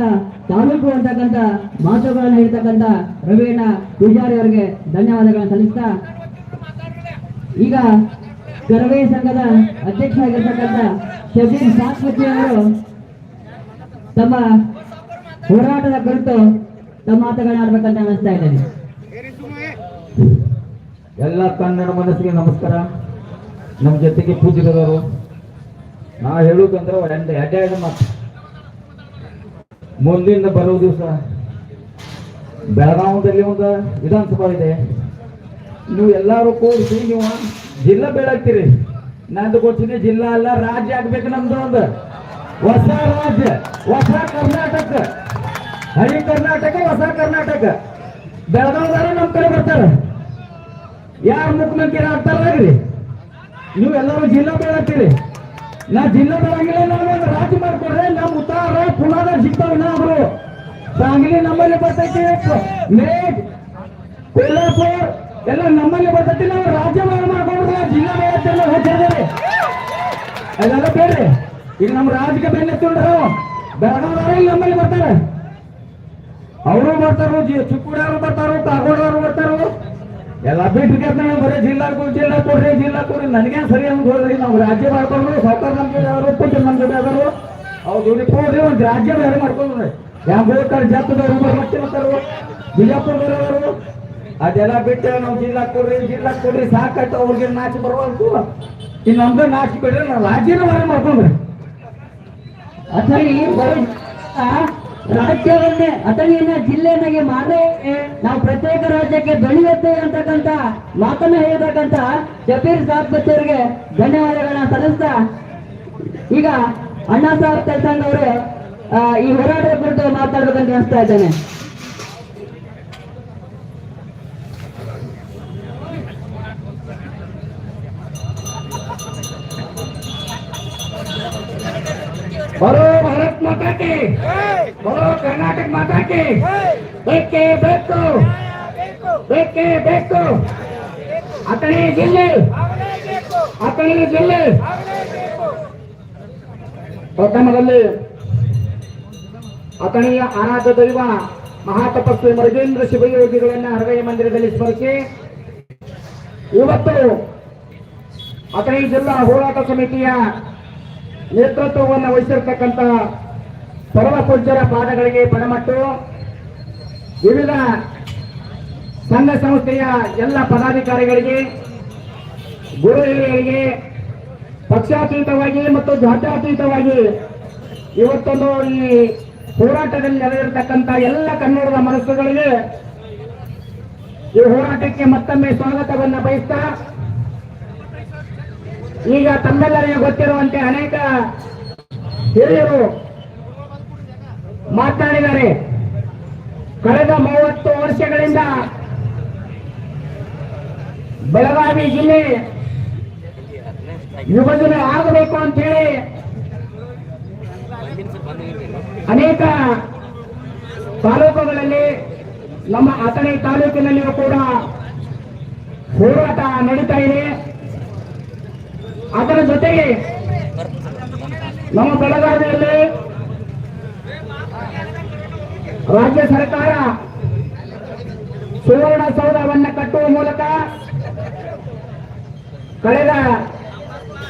ತಾಲೂಕು ಅಂತಕ್ಕಂಥ, ಮಾತುಗಳನ್ನು ಹೇಳ್ತಕ್ಕಂಥ ರವೀಣ ಪೂಜಾರಿ ಅವರಿಗೆ ಧನ್ಯವಾದಗಳನ್ನು ಸಲ್ಲಿಸ್ತಾ, ಈಗ ಕರವೇ ಸಂಘದ ಅಧ್ಯಕ್ಷರಾಗಿರ್ತಕ್ಕಂಥ ಶಬೀರ್ ಸಾಸ್ವತಿ ಅವರು ತಮ್ಮ ಹೋರಾಟದ ಕುರಿತು ತಮ್ಮ ಮಾತುಗಳನ್ನ ಆಡ್ಬೇಕಂತ ಅನಿಸ್ತಾ ಇದ್ದೇನೆ. ಎಲ್ಲ ಕನ್ನಡ ಮನಸ್ಸಿಗೆ ನಮಸ್ಕಾರ. ನಮ್ಮ ಜೊತೆಗೆ ಪೂಜ್ಯರವರು ನಾ ಹೇಳುದಂದ್ರೆ ಒಂದು ಎಡ್ಡೆ ಮಾತು ಮುಂದಿನ ಬರೋ ದಿವಸ ಬೆಳಗಾವದಲ್ಲಿ ಒಂದು ವಿಧಾನಸಭಾ ಇದೆ. ನೀವು ಎಲ್ಲರೂ ಕೂಡಿಸಿ ನೀವು ಜಿಲ್ಲಾ ಬೆಳಗ್ತೀರಿ. ನಂದು ಗೊತ್ತಿದೆ, ಜಿಲ್ಲಾ ಅಲ್ಲ, ರಾಜ್ಯ ಆಗ್ಬೇಕು ನಮ್ದು ಒಂದು. ಹೊಸ ರಾಜ್ಯ, ಹೊಸ ಕರ್ನಾಟಕ. ಹಳಿ ಕರ್ನಾಟಕ, ಹೊಸ ಕರ್ನಾಟಕ. ಬೆಳಗಾವಿ ನಮ್ಮ ಕಡೆ ಬರ್ತಾರೆ. ಯಾರು ಮುಖ್ಯಮಂತ್ರಿ ಆಗ್ತಾರ್ರಿ ನೀವು ಎಲ್ಲರೂ ಜಿಲ್ಲಾ ಬೆಳಗ್ತೀರಿ. ನಾ ಜಿಲ್ಲಾ ಬೆಳಗಿಲ್ಲ ನಾನು ರಾಜ್ಯ ಮಾಡ್ಕೊಡ್ರೆ ನಮ್ಮ ಉತ್ತಾರ ಪುನಾದ ಸಿಗ್ತಾವ ನಾವು ಸಾಂಗ್ಲಿ ನಮ್ಮಲ್ಲಿ ಬರ್ತೈತಿ. ಮೇಟ್ ಕೊಲ್ಲಾಪುರ್ ಎಲ್ಲ ನಮ್ಮಲ್ಲಿ ಬರ್ತೈತಿ. ನಾವು ರಾಜ್ಯ ಮಾಡ್ಕೊಂಡ್ರೆ ಜಿಲ್ಲಾ ಬೆಳಗ್ತಿಲ್ಲ ಹೋಗ್ತಿದ್ದಾರೆ ಎಲ್ಲ ಬೇಡ್ರಿ. ಈಗ ನಮ್ಮ ರಾಜ್ಯಕ್ಕೆ ಬೆನ್ನೆತ್ತುಂಡ್ರು ಬೆಳಗಾವ್ದವ್ರು ಇಲ್ಲಿ ನಮ್ಮಲ್ಲಿ ಬರ್ತಾರೆ. ಅವರು ಬರ್ತಾರು, ಜಿ ಬರ್ತಾರು ಬರ್ತಾರೋ ಬರ್ತಾರು ಬರ್ತಾರೋ. ಎಲ್ಲ ಬಿಟ್ಟು ಬರೀ ಜಿಲ್ಲಾ ಜಿಲ್ಲಾ ಕೊಡ್ರಿ ಜಿಲ್ಲಾ ಕೊಡ್ರಿ ನನಗೇನು ಸರಿ ಅಂತ ನಾವು ರಾಜ್ಯ ಮಾಡ್ಕೊಂಡ್ರು. ಸರ್ಕಾರ ನಮ್ಮ ಜೊತೆ ಅವರು ನಮ್ಮ ಜೊತೆ ಅದಾರು ದುಡ್ಡು ಕೊಡ್ರಿ ಒಂದು ರಾಜ್ಯ ಬೇರೆ ಮಾಡ್ಕೊಂಡ್ರೆ. ಗೋಕರ್ ಜಾತದವ್ರು ಬರ್ತಾರೆ ಬಿಜಾಪುರದವರು ಅದೆಲ್ಲ ಬಿಟ್ಟು ನಾವು ಜಿಲ್ಲಾ ಕೊಡ್ರಿ ಜಿಲ್ಲಾ ಕೊಡ್ರಿ ಸಾಕಾಯ್ತು ಅವ್ರಿಗೆ ನಾಚಿ ಬರುವಂತು. ಇನ್ನು ನಮ್ದು ನಾಚಿ ಬಿಡ್ರಿ ನಾವು ರಾಜ್ಯನ ಬೇರೆ ಮಾಡ್ಕೊಂಡ್ರಿ. ಆ, ರಾಜ್ಯವನ್ನೇ ಅಥಣಿಯನ್ನ ಜಿಲ್ಲೆಯನ್ನಾಗಿ ಮಾಡೇ ನಾವು ಪ್ರತ್ಯೇಕ ರಾಜ್ಯಕ್ಕೆ ಬೆಳೆಯುತ್ತೆ ಅಂತಕ್ಕಂತ ಮಾತನ್ನ ಹೇಳ್ತಕ್ಕಂತ ಜಪೀರ್ ಸಾಬ್ ಬಚ್ಚರಿಗೆ ಧನ್ಯವಾದಗಳನ್ನ ಸಲ್ಲಿಸ್ತಾ ಈಗ ಅಣ್ಣಾ ಸಾಹೇಬ್ ತೆಲ್ಸಂಗ್ ಅವರು ಈ ಹೋರಾಟದ ಕುರಿತು ಮಾತಾಡ್ಬೇಕಂತ ಅನಿಸ್ತಾ ಇದ್ದೇನೆ. ಬರೋ ಭಾರತ್ ಮಾತಾಕಿ ಬರೋ ಕರ್ನಾಟಕ ಮಾತಾಕಿ ಬೇಕೇ ಬೇಕು ಬೇಕೇ ಬೇಕು. ಅಥಣಿ ಜಿಲ್ಲೆ ಅಥಣಿ ಜಿಲ್ಲೆ ಪ್ರಥಮದಲ್ಲಿ ಅಥಣಿಯ ಆರಾಧ್ಯ ದೈವ ಮಹಾತಪಸ್ವಿ ಮೃಗೇಂದ್ರ ಶಿವಯೋಗಿಗಳನ್ನ ಹೃದಯ ಮಂದಿರದಲ್ಲಿ ಸ್ಮರಿಸಿ, ಇವತ್ತು ಅಥಣಿ ಜಿಲ್ಲಾ ಹೋರಾಟ ಸಮಿತಿಯ ನೇತೃತ್ವವನ್ನು ವಹಿಸಿರ್ತಕ್ಕಂಥ ಪರಮ ಪೂಜ್ಯರ ಪಾದಗಳಿಗೆ ಪಣಮಟ್ಟು ವಿವಿಧ ಸಂಘ ಸಂಸ್ಥೆಯ ಎಲ್ಲ ಪದಾಧಿಕಾರಿಗಳಿಗೆ, ಗುರು ಹಿರಿಯರಿಗೆ ಪಕ್ಷಾತೀತವಾಗಿ ಮತ್ತು ಜಾತ್ಯಾತೀತವಾಗಿ ಇವತ್ತೊಂದು ಈ ಹೋರಾಟದಲ್ಲಿ ನೆರೆದಿರ್ತಕ್ಕಂಥ ಎಲ್ಲ ಕನ್ನಡದ ಮನಸ್ಸುಗಳಿಗೆ ಈ ಹೋರಾಟಕ್ಕೆ ಮತ್ತೊಮ್ಮೆ ಸ್ವಾಗತವನ್ನ ಬಯಸ್ತಾ ಈಗ ತಮ್ಮೆಲ್ಲರಿಗೆ ಗೊತ್ತಿರುವಂತೆ ಅನೇಕ ಹಿರಿಯರು ಮಾತನಾಡಿದ್ದಾರೆ. ಕಳೆದ ಮೂವತ್ತು ವರ್ಷಗಳಿಂದ ಬೆಳಗಾವಿ ಜಿಲ್ಲೆ ವಿಭಜನೆ ಆಗಬೇಕು ಅಂತ ಹೇಳಿ ಅನೇಕ ತಾಲೂಕುಗಳಲ್ಲಿ ನಮ್ಮ ಅಥಣಿ ತಾಲೂಕಿನಲ್ಲಿಯೂ ಕೂಡ ಹೋರಾಟ ನಡೀತಾ ಇದೆ. ಅದರ ಜೊತೆಗೆ ನಮ್ಮ ಬೆಳಗಾವಿಯಲ್ಲಿ ರಾಜ್ಯ ಸರ್ಕಾರ ಸುವರ್ಣ ಸೌಧವನ್ನು ಕಟ್ಟುವ ಮೂಲಕ ಕಳೆದ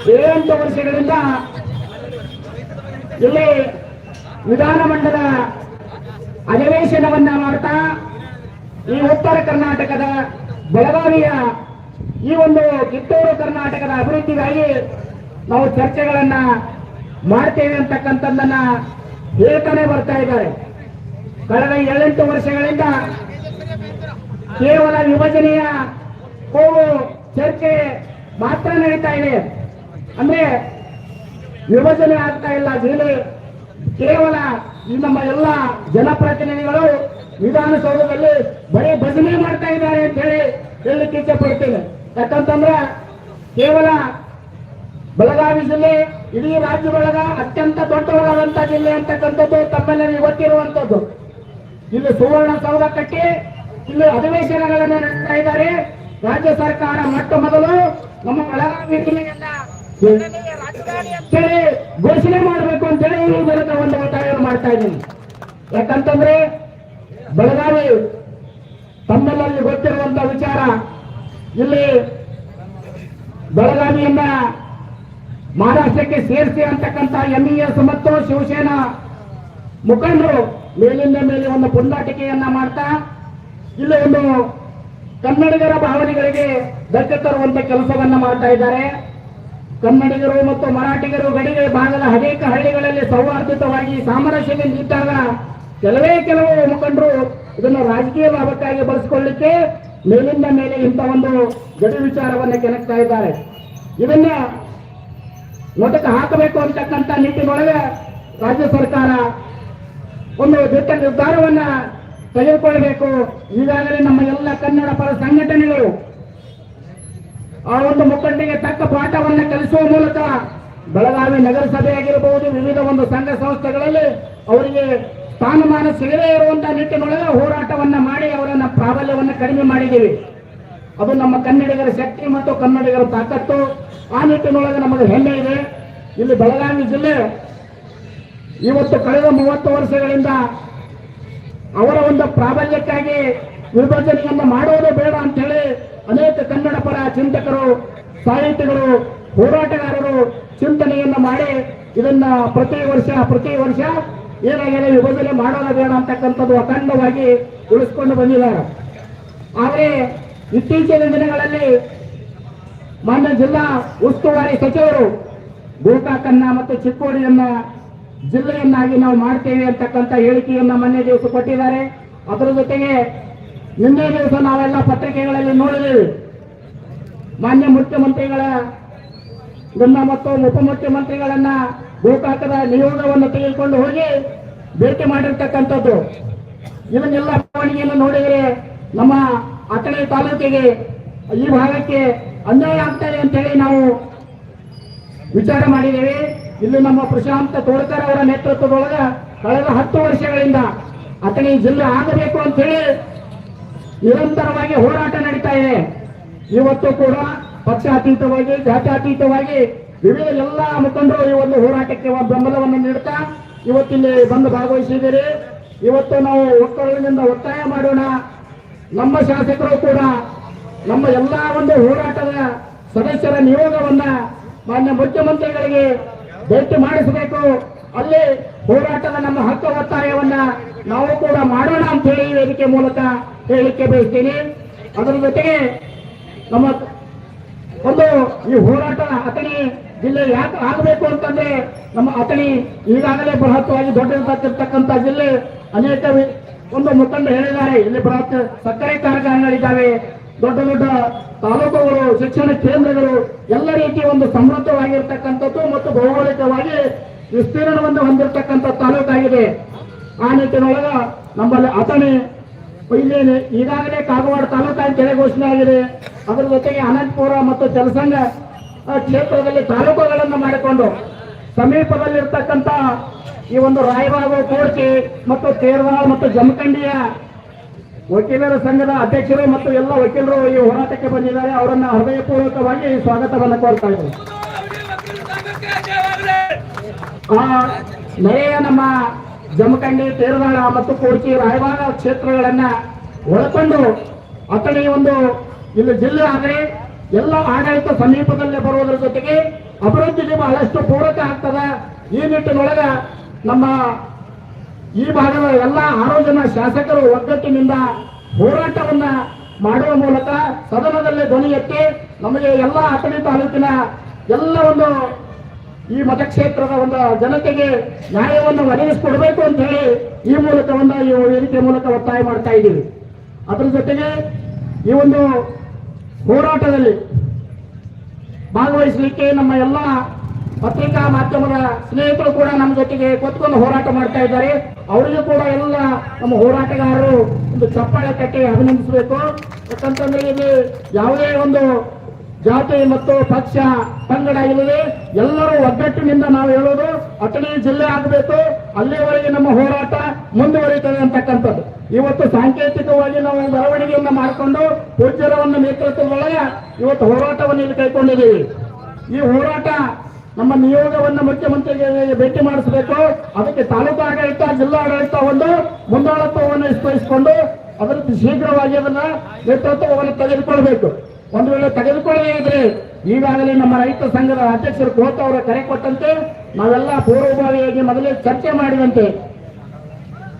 ಏಳೆಂಟು ವರ್ಷಗಳಿಂದ ಇಲ್ಲಿ ವಿಧಾನಮಂಡಲ ಅಧಿವೇಶನವನ್ನ ಮಾಡ್ತಾ ಈ ಉತ್ತರ ಕರ್ನಾಟಕದ ಬೆಳಗಾವಿಯ ಈ ಒಂದು ಕಿತ್ತೂರು ಕರ್ನಾಟಕದ ಅಭಿವೃದ್ಧಿಗಾಗಿ ನಾವು ಚರ್ಚೆಗಳನ್ನ ಮಾಡ್ತೇವೆ ಅಂತಕ್ಕಂಥದ್ದನ್ನ ಹೇಳ್ತಾನೆ ಬರ್ತಾ ಇದ್ದಾರೆ. ಕಳೆದ ಏಳೆಂಟು ವರ್ಷಗಳಿಂದ ಕೇವಲ ವಿಭಜನೆಯ ಕೂಗು ಚರ್ಚೆ ಮಾತ್ರ ನಡೀತಾ ಇದೆ. ಅಂದ್ರೆ ವಿಭಜನೆ ಆಗ್ತಾ ಇಲ್ಲ. ಜಿಲ್ಲೆ ಕೇವಲ ನಮ್ಮ ಎಲ್ಲ ಜನಪ್ರತಿನಿಧಿಗಳು ವಿಧಾನಸೌಧದಲ್ಲಿ ಬರೀ ಭಜನೆ ಮಾಡ್ತಾ ಇದ್ದಾರೆ ಅಂತ ಹೇಳಿ ಹೇಳಲಿಕ್ಕೆ ಇಚ್ಛೆ ಪಡ್ತೇನೆ. ಯಾಕಂತಂದ್ರೆ ಕೇವಲ ಬೆಳಗಾವಿ ಜಿಲ್ಲೆ, ಇಡೀ ರಾಜ್ಯದೊಳಗ ಅತ್ಯಂತ ದೊಡ್ಡವರಾದಂತ ಜಿಲ್ಲೆ ಅಂತಕ್ಕಂಥದ್ದು ತಮ್ಮಲ್ಲಿ ಇವತ್ತಿರುವಂತದ್ದು ಇಲ್ಲಿ ಸುವರ್ಣ ಸೌಧ ಕಟ್ಟಿ ಇಲ್ಲಿ ಅಧಿವೇಶನಗಳನ್ನು ನಡೆಸ್ತಾ ಇದ್ದಾರೆ. ರಾಜ್ಯ ಸರ್ಕಾರ ಮೊಟ್ಟ ಮೊದಲು ನಮ್ಮ ಬೆಳಗಾವಿ ಜಿಲ್ಲೆಯನ್ನ ಅಂತೇಳಿ ಘೋಷಣೆ ಮಾಡಬೇಕು ಅಂತೇಳಿ ಮೂಲಕ ಒಂದು ಒತ್ತಾಯವನ್ನು ಮಾಡ್ತಾ ಇದ್ದೀನಿ. ಯಾಕಂತಂದ್ರೆ ಬೆಳಗಾವಿ ತಮ್ಮಲ್ಲಿ ಗೊತ್ತಿರುವಂತ ವಿಚಾರ, ಇಲ್ಲಿ ಬೆಳಗಾವಿಯನ್ನ ಮಹಾರಾಷ್ಟ್ರಕ್ಕೆ ಸೇರಿಸಿ ಅಂತಕ್ಕಂಥ ಎಸ್ ಮತ್ತು ಶಿವಸೇನಾ ಮುಖಂಡರು ಮೇಲಿಂದ ಮೇಲೆ ಒಂದು ಪುಂದಾಟಿಕೆಯನ್ನ ಮಾಡ್ತಾ, ಇಲ್ಲಿ ಒಂದು ಕನ್ನಡಿಗರ ಭಾವನೆಗಳಿಗೆ ಧಕ್ಕೆ ತರುವಂತ ಕೆಲಸವನ್ನ ಮಾಡ್ತಾ ಇದ್ದಾರೆ. ಕನ್ನಡಿಗರು ಮತ್ತು ಮರಾಠಿಗರು ಗಡಿಗಳ ಭಾಗದ ಅನೇಕ ಹಳ್ಳಿಗಳಲ್ಲಿ ಸೌಹಾರ್ದಿತವಾಗಿ ಸಾಮರಸ್ಯದಿಂದ ಇದ್ದಾಗ ಕೆಲವೇ ಕೆಲವು ಮುಖಂಡರು ಇದನ್ನು ರಾಜಕೀಯ ಲಾಭಕ್ಕಾಗಿ ಬಳಸಿಕೊಳ್ಳಿಕ್ಕೆ ಮೇಲಿಂದ ಮೇಲೆ ಇಂಥ ಒಂದು ಗಡಿ ವಿಚಾರವನ್ನು ಕೆಣಕ್ತಾ ಇದ್ದಾರೆ. ಇದನ್ನ ನೋಟಕ್ಕೆ ಹಾಕಬೇಕು ಅಂತಕ್ಕಂಥ ನಿಟ್ಟಿನೊಳಗೆ ರಾಜ್ಯ ಸರ್ಕಾರ ಒಂದು ದಿಟ್ಟ ನಿರ್ಧಾರವನ್ನ ತೆಗೆದುಕೊಳ್ಳಬೇಕು. ಈಗಾಗಲೇ ನಮ್ಮ ಎಲ್ಲ ಕನ್ನಡ ಪರ ಸಂಘಟನೆಗಳು ಆ ಒಂದು ಮುಖಂಡಿಗೆ ತಕ್ಕ ಪಾಠವನ್ನ ಕಲಿಸುವ ಮೂಲಕ ಬೆಳಗಾವಿ ನಗರಸಭೆ ಆಗಿರಬಹುದು ವಿವಿಧ ಒಂದು ಸಂಘ ಸಂಸ್ಥೆಗಳಲ್ಲಿ ಅವರಿಗೆ ಸ್ಥಾನಮಾನ ಸಿಗದೇ ಇರುವಂತಹ ನಿಟ್ಟಿನೊಳಗೆ ಹೋರಾಟವನ್ನ ಮಾಡಿ ಅವರನ್ನ ಪ್ರಾಬಲ್ಯವನ್ನು ಕಡಿಮೆ ಮಾಡಿದ್ದೀವಿ. ಅದು ನಮ್ಮ ಕನ್ನಡಿಗರ ಶಕ್ತಿ ಮತ್ತು ಕನ್ನಡಿಗರ ತಾಕತ್ತು. ಆ ನಿಟ್ಟಿನೊಳಗೆ ನಮಗೆ ಹೆಮ್ಮೆ ಇದೆ. ಇಲ್ಲಿ ಬೆಳಗಾವಿ ಜಿಲ್ಲೆ ಇವತ್ತು ಕಳೆದ ಮೂವತ್ತು ವರ್ಷಗಳಿಂದ ಅವರ ಒಂದು ಪ್ರಾಬಲ್ಯಕ್ಕಾಗಿ ವಿಭಜನೆಯನ್ನು ಮಾಡೋದು ಬೇಡ ಅಂತೇಳಿ ಅನೇಕ ಕನ್ನಡ ಪರ ಚಿಂತಕರು, ಸಾಹಿತಿಗಳು, ಹೋರಾಟಗಾರರು ಚಿಂತನೆಯನ್ನ ಮಾಡಿ ಇದನ್ನ ಪ್ರತಿ ವರ್ಷ ಪ್ರತಿ ವರ್ಷ ಏನಾಗಿದೆ ವಿಭಜನೆ ಮಾಡೋದು ಬೇಡ ಅಂತಕ್ಕಂಥದ್ದು ಅಖಂಡವಾಗಿ ಉಳಿಸ್ಕೊಂಡು ಬಂದಿದ್ದಾರೆ. ಆದರೆ ಇತ್ತೀಚಿನ ದಿನಗಳಲ್ಲಿ ಮಾನ್ಯ ಜಿಲ್ಲಾ ಉಸ್ತುವಾರಿ ಸಚಿವರು ಗೋಕಾಕನ್ನ ಮತ್ತು ಚಿಕ್ಕೋಡಿಯನ್ನ ಜಿಲ್ಲೆಯನ್ನಾಗಿ ನಾವು ಮಾಡ್ತೇವೆ ಅಂತಕ್ಕಂಥ ಹೇಳಿಕೆಯನ್ನ ಮೊನ್ನೆ ದಿವಸ ಕೊಟ್ಟಿದ್ದಾರೆ. ಅದರ ಜೊತೆಗೆ ನಿನ್ನೆ ದಿವಸ ನಾವೆಲ್ಲ ಪತ್ರಿಕೆಗಳಲ್ಲಿ ನೋಡಿದೆವು. ಮಾನ್ಯ ಮುಖ್ಯಮಂತ್ರಿಗಳ ಮತ್ತು ಉಪಮುಖ್ಯಮಂತ್ರಿಗಳನ್ನ ಗೋಕಾಕದ ನಿಯೋಗವನ್ನು ತೆಗೆದುಕೊಂಡು ಹೋಗಿ ಭೇಟಿ ಮಾಡಿರ್ತಕ್ಕಂಥದ್ದು. ಇದನ್ನೆಲ್ಲ ಬೆಳವಣಿಗೆಯನ್ನು ನೋಡಿದರೆ ನಮ್ಮ ಅಥಣಿ ತಾಲೂಕಿಗೆ ಈ ಭಾಗಕ್ಕೆ ಅನ್ಯಾಯ ಆಗ್ತದೆ ಅಂತೇಳಿ ನಾವು ವಿಚಾರ ಮಾಡಿದ್ದೇವೆ. ಇಲ್ಲಿ ನಮ್ಮ ಪ್ರಶಾಂತ ತೋಡ್ಕರ್ ಅವರ ನೇತೃತ್ವದೊಳಗ ಕಳೆದ ಹತ್ತು ವರ್ಷಗಳಿಂದ ಅಥಣಿ ಜಿಲ್ಲೆ ಆಗಬೇಕು ಅಂತ ಹೇಳಿ ನಿರಂತರವಾಗಿ ಹೋರಾಟ ನಡೀತಾ ಇದೆ. ಇವತ್ತು ಕೂಡ ಪಕ್ಷಾತೀತವಾಗಿ, ಜಾತ್ಯಾತೀತವಾಗಿ ವಿವಿಧ ಎಲ್ಲ ಮುಖಂಡರು ಈ ಒಂದು ಹೋರಾಟಕ್ಕೆ ಬೆಂಬಲವನ್ನು ನೀಡುತ್ತಾ ಇವತ್ತಿಲ್ಲಿ ಬಂದು ಭಾಗವಹಿಸಿದ್ದೀರಿ. ಇವತ್ತು ನಾವು ಒಕ್ಕಲಿನಿಂದ ಒತ್ತಾಯ ಮಾಡೋಣ. ನಮ್ಮ ಶಾಸಕರು ಕೂಡ ನಮ್ಮ ಎಲ್ಲ ಒಂದು ಹೋರಾಟದ ಸದಸ್ಯರ ನಿಯೋಗವನ್ನ ಮಾನ್ಯ ಮುಖ್ಯಮಂತ್ರಿಗಳಿಗೆ ಭೇಟಿ ಮಾಡಿಸಬೇಕು. ಅಲ್ಲಿ ಹೋರಾಟದ ನಮ್ಮ ಹಕ್ಕು ಒತ್ತಾಯವನ್ನ ನಾವು ಕೂಡ ಮಾಡೋಣ ಅಂತ ಹೇಳಿ ವೇದಿಕೆ ಮೂಲಕ ಹೇಳಲಿಕ್ಕೆ ಬಯಸ್ತೀನಿ. ಅದರ ಜೊತೆಗೆ ನಮ್ಮ ಒಂದು ಈ ಹೋರಾಟ ಅಥಣಿ ಜಿಲ್ಲೆ ಯಾಕೆ ಆಗಬೇಕು ಅಂತಂದ್ರೆ ನಮ್ಮ ಅಥಣಿ ಈಗಾಗಲೇ ಬೃಹತ್ವಾಗಿ ದೊಡ್ಡದಾಗಿರ್ತಕ್ಕಂಥ ಜಿಲ್ಲೆ ಅನೇಕ ಒಂದು ಮುಖಂಡ ಹೇಳಿದ್ದಾರೆ. ಇಲ್ಲಿ ಬೃಹತ್ ಸಕ್ಕರೆ ಕಾರ್ಖಾನೆಗಳಿದ್ದಾವೆ, ದೊಡ್ಡ ದೊಡ್ಡ ತಾಲೂಕುಗಳು, ಶಿಕ್ಷಣ ಕೇಂದ್ರಗಳು, ಎಲ್ಲ ರೀತಿಯ ಒಂದು ಸಮೃದ್ಧವಾಗಿರ್ತಕ್ಕಂಥದ್ದು ಮತ್ತು ಭೌಗೋಳಿಕವಾಗಿ ವಿಸ್ತೀರ್ಣವನ್ನು ಹೊಂದಿರತಕ್ಕಂಥ ತಾಲೂಕಾಗಿದೆ. ಆ ನಿಟ್ಟಿನೊಳಗ ನಮ್ಮಲ್ಲಿ ಅಥಣಿ ಇಲ್ಲಿ ಈಗಾಗಲೇ ಕಾಗವಾಡ ತಾಲೂಕು ಅಂತ ಹೇಳಿ ಘೋಷಣೆ ಆಗಿದೆ. ಅದರ ಜೊತೆಗೆ ಅನಂತಪುರ ಮತ್ತು ಜಲಸಂಘ ಕ್ಷೇತ್ರದಲ್ಲಿ ತಾಲೂಕುಗಳನ್ನು ಮಾಡಿಕೊಂಡು ಸಮೀಪದಲ್ಲಿರ್ತಕ್ಕಂಥ ಈ ಒಂದು ರಾಯಬಾಗ ಕೋರ್ಚಿ ಮತ್ತು ತೇರ್ವಾಳ ಮತ್ತು ಜಮಖಂಡಿಯ ವಕೀಲರ ಸಂಘದ ಅಧ್ಯಕ್ಷರು ಮತ್ತು ಎಲ್ಲ ವಕೀಲರು ಈ ಹೋರಾಟಕ್ಕೆ ಬಂದಿದ್ದಾರೆ. ಅವರನ್ನು ಹೃದಯಪೂರ್ವಕವಾಗಿ ಸ್ವಾಗತವನ್ನು ಕೋರ್ತಾ ಇದ್ದಾರೆ ಆ ನಮ್ಮ ಜಮಖಂಡಿ ತೇರದಾಳ ಮತ್ತು ಕೋರ್ಚಿ ರಾಯಬಾಗ ಕ್ಷೇತ್ರಗಳನ್ನ ಒಳಕೊಂಡು ಅತಡಿ ಒಂದು ಇಲ್ಲಿ ಜಿಲ್ಲೆ ಆದರೆ ಎಲ್ಲ ಆಡಳಿತ ಸಮೀಪದಲ್ಲೇ ಬರುವುದರ ಜೊತೆಗೆ ಅಭಿವೃದ್ಧಿಗೆ ಬಹಳಷ್ಟು ಪೂರಕ ಆಗ್ತದ. ಈ ನಿಟ್ಟಿನೊಳಗ ನಮ್ಮ ಈ ಭಾಗದ ಎಲ್ಲ ಆರು ಜನ ಶಾಸಕರು ಒಗ್ಗಟ್ಟಿನಿಂದ ಹೋರಾಟವನ್ನ ಮಾಡುವ ಮೂಲಕ ಸದನದಲ್ಲಿ ಧ್ವನಿ ಎತ್ತಿ ನಮಗೆ ಎಲ್ಲ ಅಥಣಿ ತಾಲೂಕಿನ ಎಲ್ಲ ಒಂದು ಈ ಮತಕ್ಷೇತ್ರದ ಒಂದು ಜನತೆಗೆ ನ್ಯಾಯವನ್ನು ಒದಗಿಸಿಕೊಡ್ಬೇಕು ಅಂತ ಹೇಳಿ ಈ ಮೂಲಕ ಒಂದು ಈ ವೇದಿಕೆ ಮೂಲಕ ಒತ್ತಾಯ ಮಾಡ್ತಾ ಇದ್ದೀವಿ. ಅದರ ಜೊತೆಗೆ ಈ ಒಂದು ಹೋರಾಟದಲ್ಲಿ ಭಾಗವಹಿಸಲಿಕ್ಕೆ ನಮ್ಮ ಎಲ್ಲ ಪತ್ರಿಕಾ ಮಾಧ್ಯಮದ ಸ್ನೇಹಿತರು ಕೂಡ ನಮ್ಮ ಜೊತೆಗೆ ಕೂತ್ಕೊಂಡು ಹೋರಾಟ ಮಾಡ್ತಾ ಇದ್ದಾರೆ. ಅವರಿಗೂ ಕೂಡ ಎಲ್ಲ ನಮ್ಮ ಹೋರಾಟಗಾರರು ಒಂದು ಚಪ್ಪಾಳೆ ಕಟ್ಟಿ ಅಭಿನಂದಿಸಬೇಕು. ಯಾಕಂತಂದ್ರೆ ಇಲ್ಲಿ ಯಾವುದೇ ಒಂದು ಜಾತಿ ಮತ್ತು ಪಕ್ಷ ಪಂಗಡ ಇಲ್ಲದೆ ಎಲ್ಲರೂ ಒಗ್ಗಟ್ಟಿನಿಂದ ನಾವು ಹೇಳೋದು ಅಟಣಿ ಜಿಲ್ಲೆ ಆಗಬೇಕು, ಅಲ್ಲಿವರೆಗೆ ನಮ್ಮ ಹೋರಾಟ ಮುಂದುವರಿತದೆ ಅಂತಕ್ಕಂಥದ್ದು. ಇವತ್ತು ಸಾಂಕೇತಿಕವಾಗಿ ನಾವು ಬರವಣಿಗೆಯನ್ನು ಮಾಡಿಕೊಂಡು ಪೂಜ್ಯರವನ್ನ ನೇತೃತ್ವದೊಳಗೆ ಇವತ್ತು ಹೋರಾಟವನ್ನು ಇಲ್ಲಿ ಕೈಕೊಂಡಿದ್ದೀವಿ ಈ ಹೋರಾಟ ನಮ್ಮ ನಿಯೋಗವನ್ನು ಮುಖ್ಯಮಂತ್ರಿಗೆ ಭೇಟಿ ಮಾಡಿಸಬೇಕು. ಅದಕ್ಕೆ ತಾಲೂಕು ಆಡಳಿತ, ಜಿಲ್ಲಾ ಆಡಳಿತ ಒಂದು ಮುಂದಾಳತ್ವವನ್ನು ವಹಿಸಿಕೊಂಡು ಅದರಲ್ಲಿ ಶೀಘ್ರವಾಗಿ ಅದನ್ನ ನೇತೃತ್ವವನ್ನು ತೆಗೆದುಕೊಳ್ಬೇಕು. ಒಂದು ವೇಳೆ ತೆಗೆದುಕೊಳ್ಳದೇ ಈಗಾಗಲೇ ನಮ್ಮ ರೈತ ಸಂಘದ ಅಧ್ಯಕ್ಷರು ಕೋತ ಅವರ ಕರೆ ಕೊಟ್ಟಂತೆ ನಾವೆಲ್ಲ ಪೂರ್ವಭಾವಿಯಾಗಿ ಮೊದಲೇ ಚರ್ಚೆ ಮಾಡಿದಂತೆ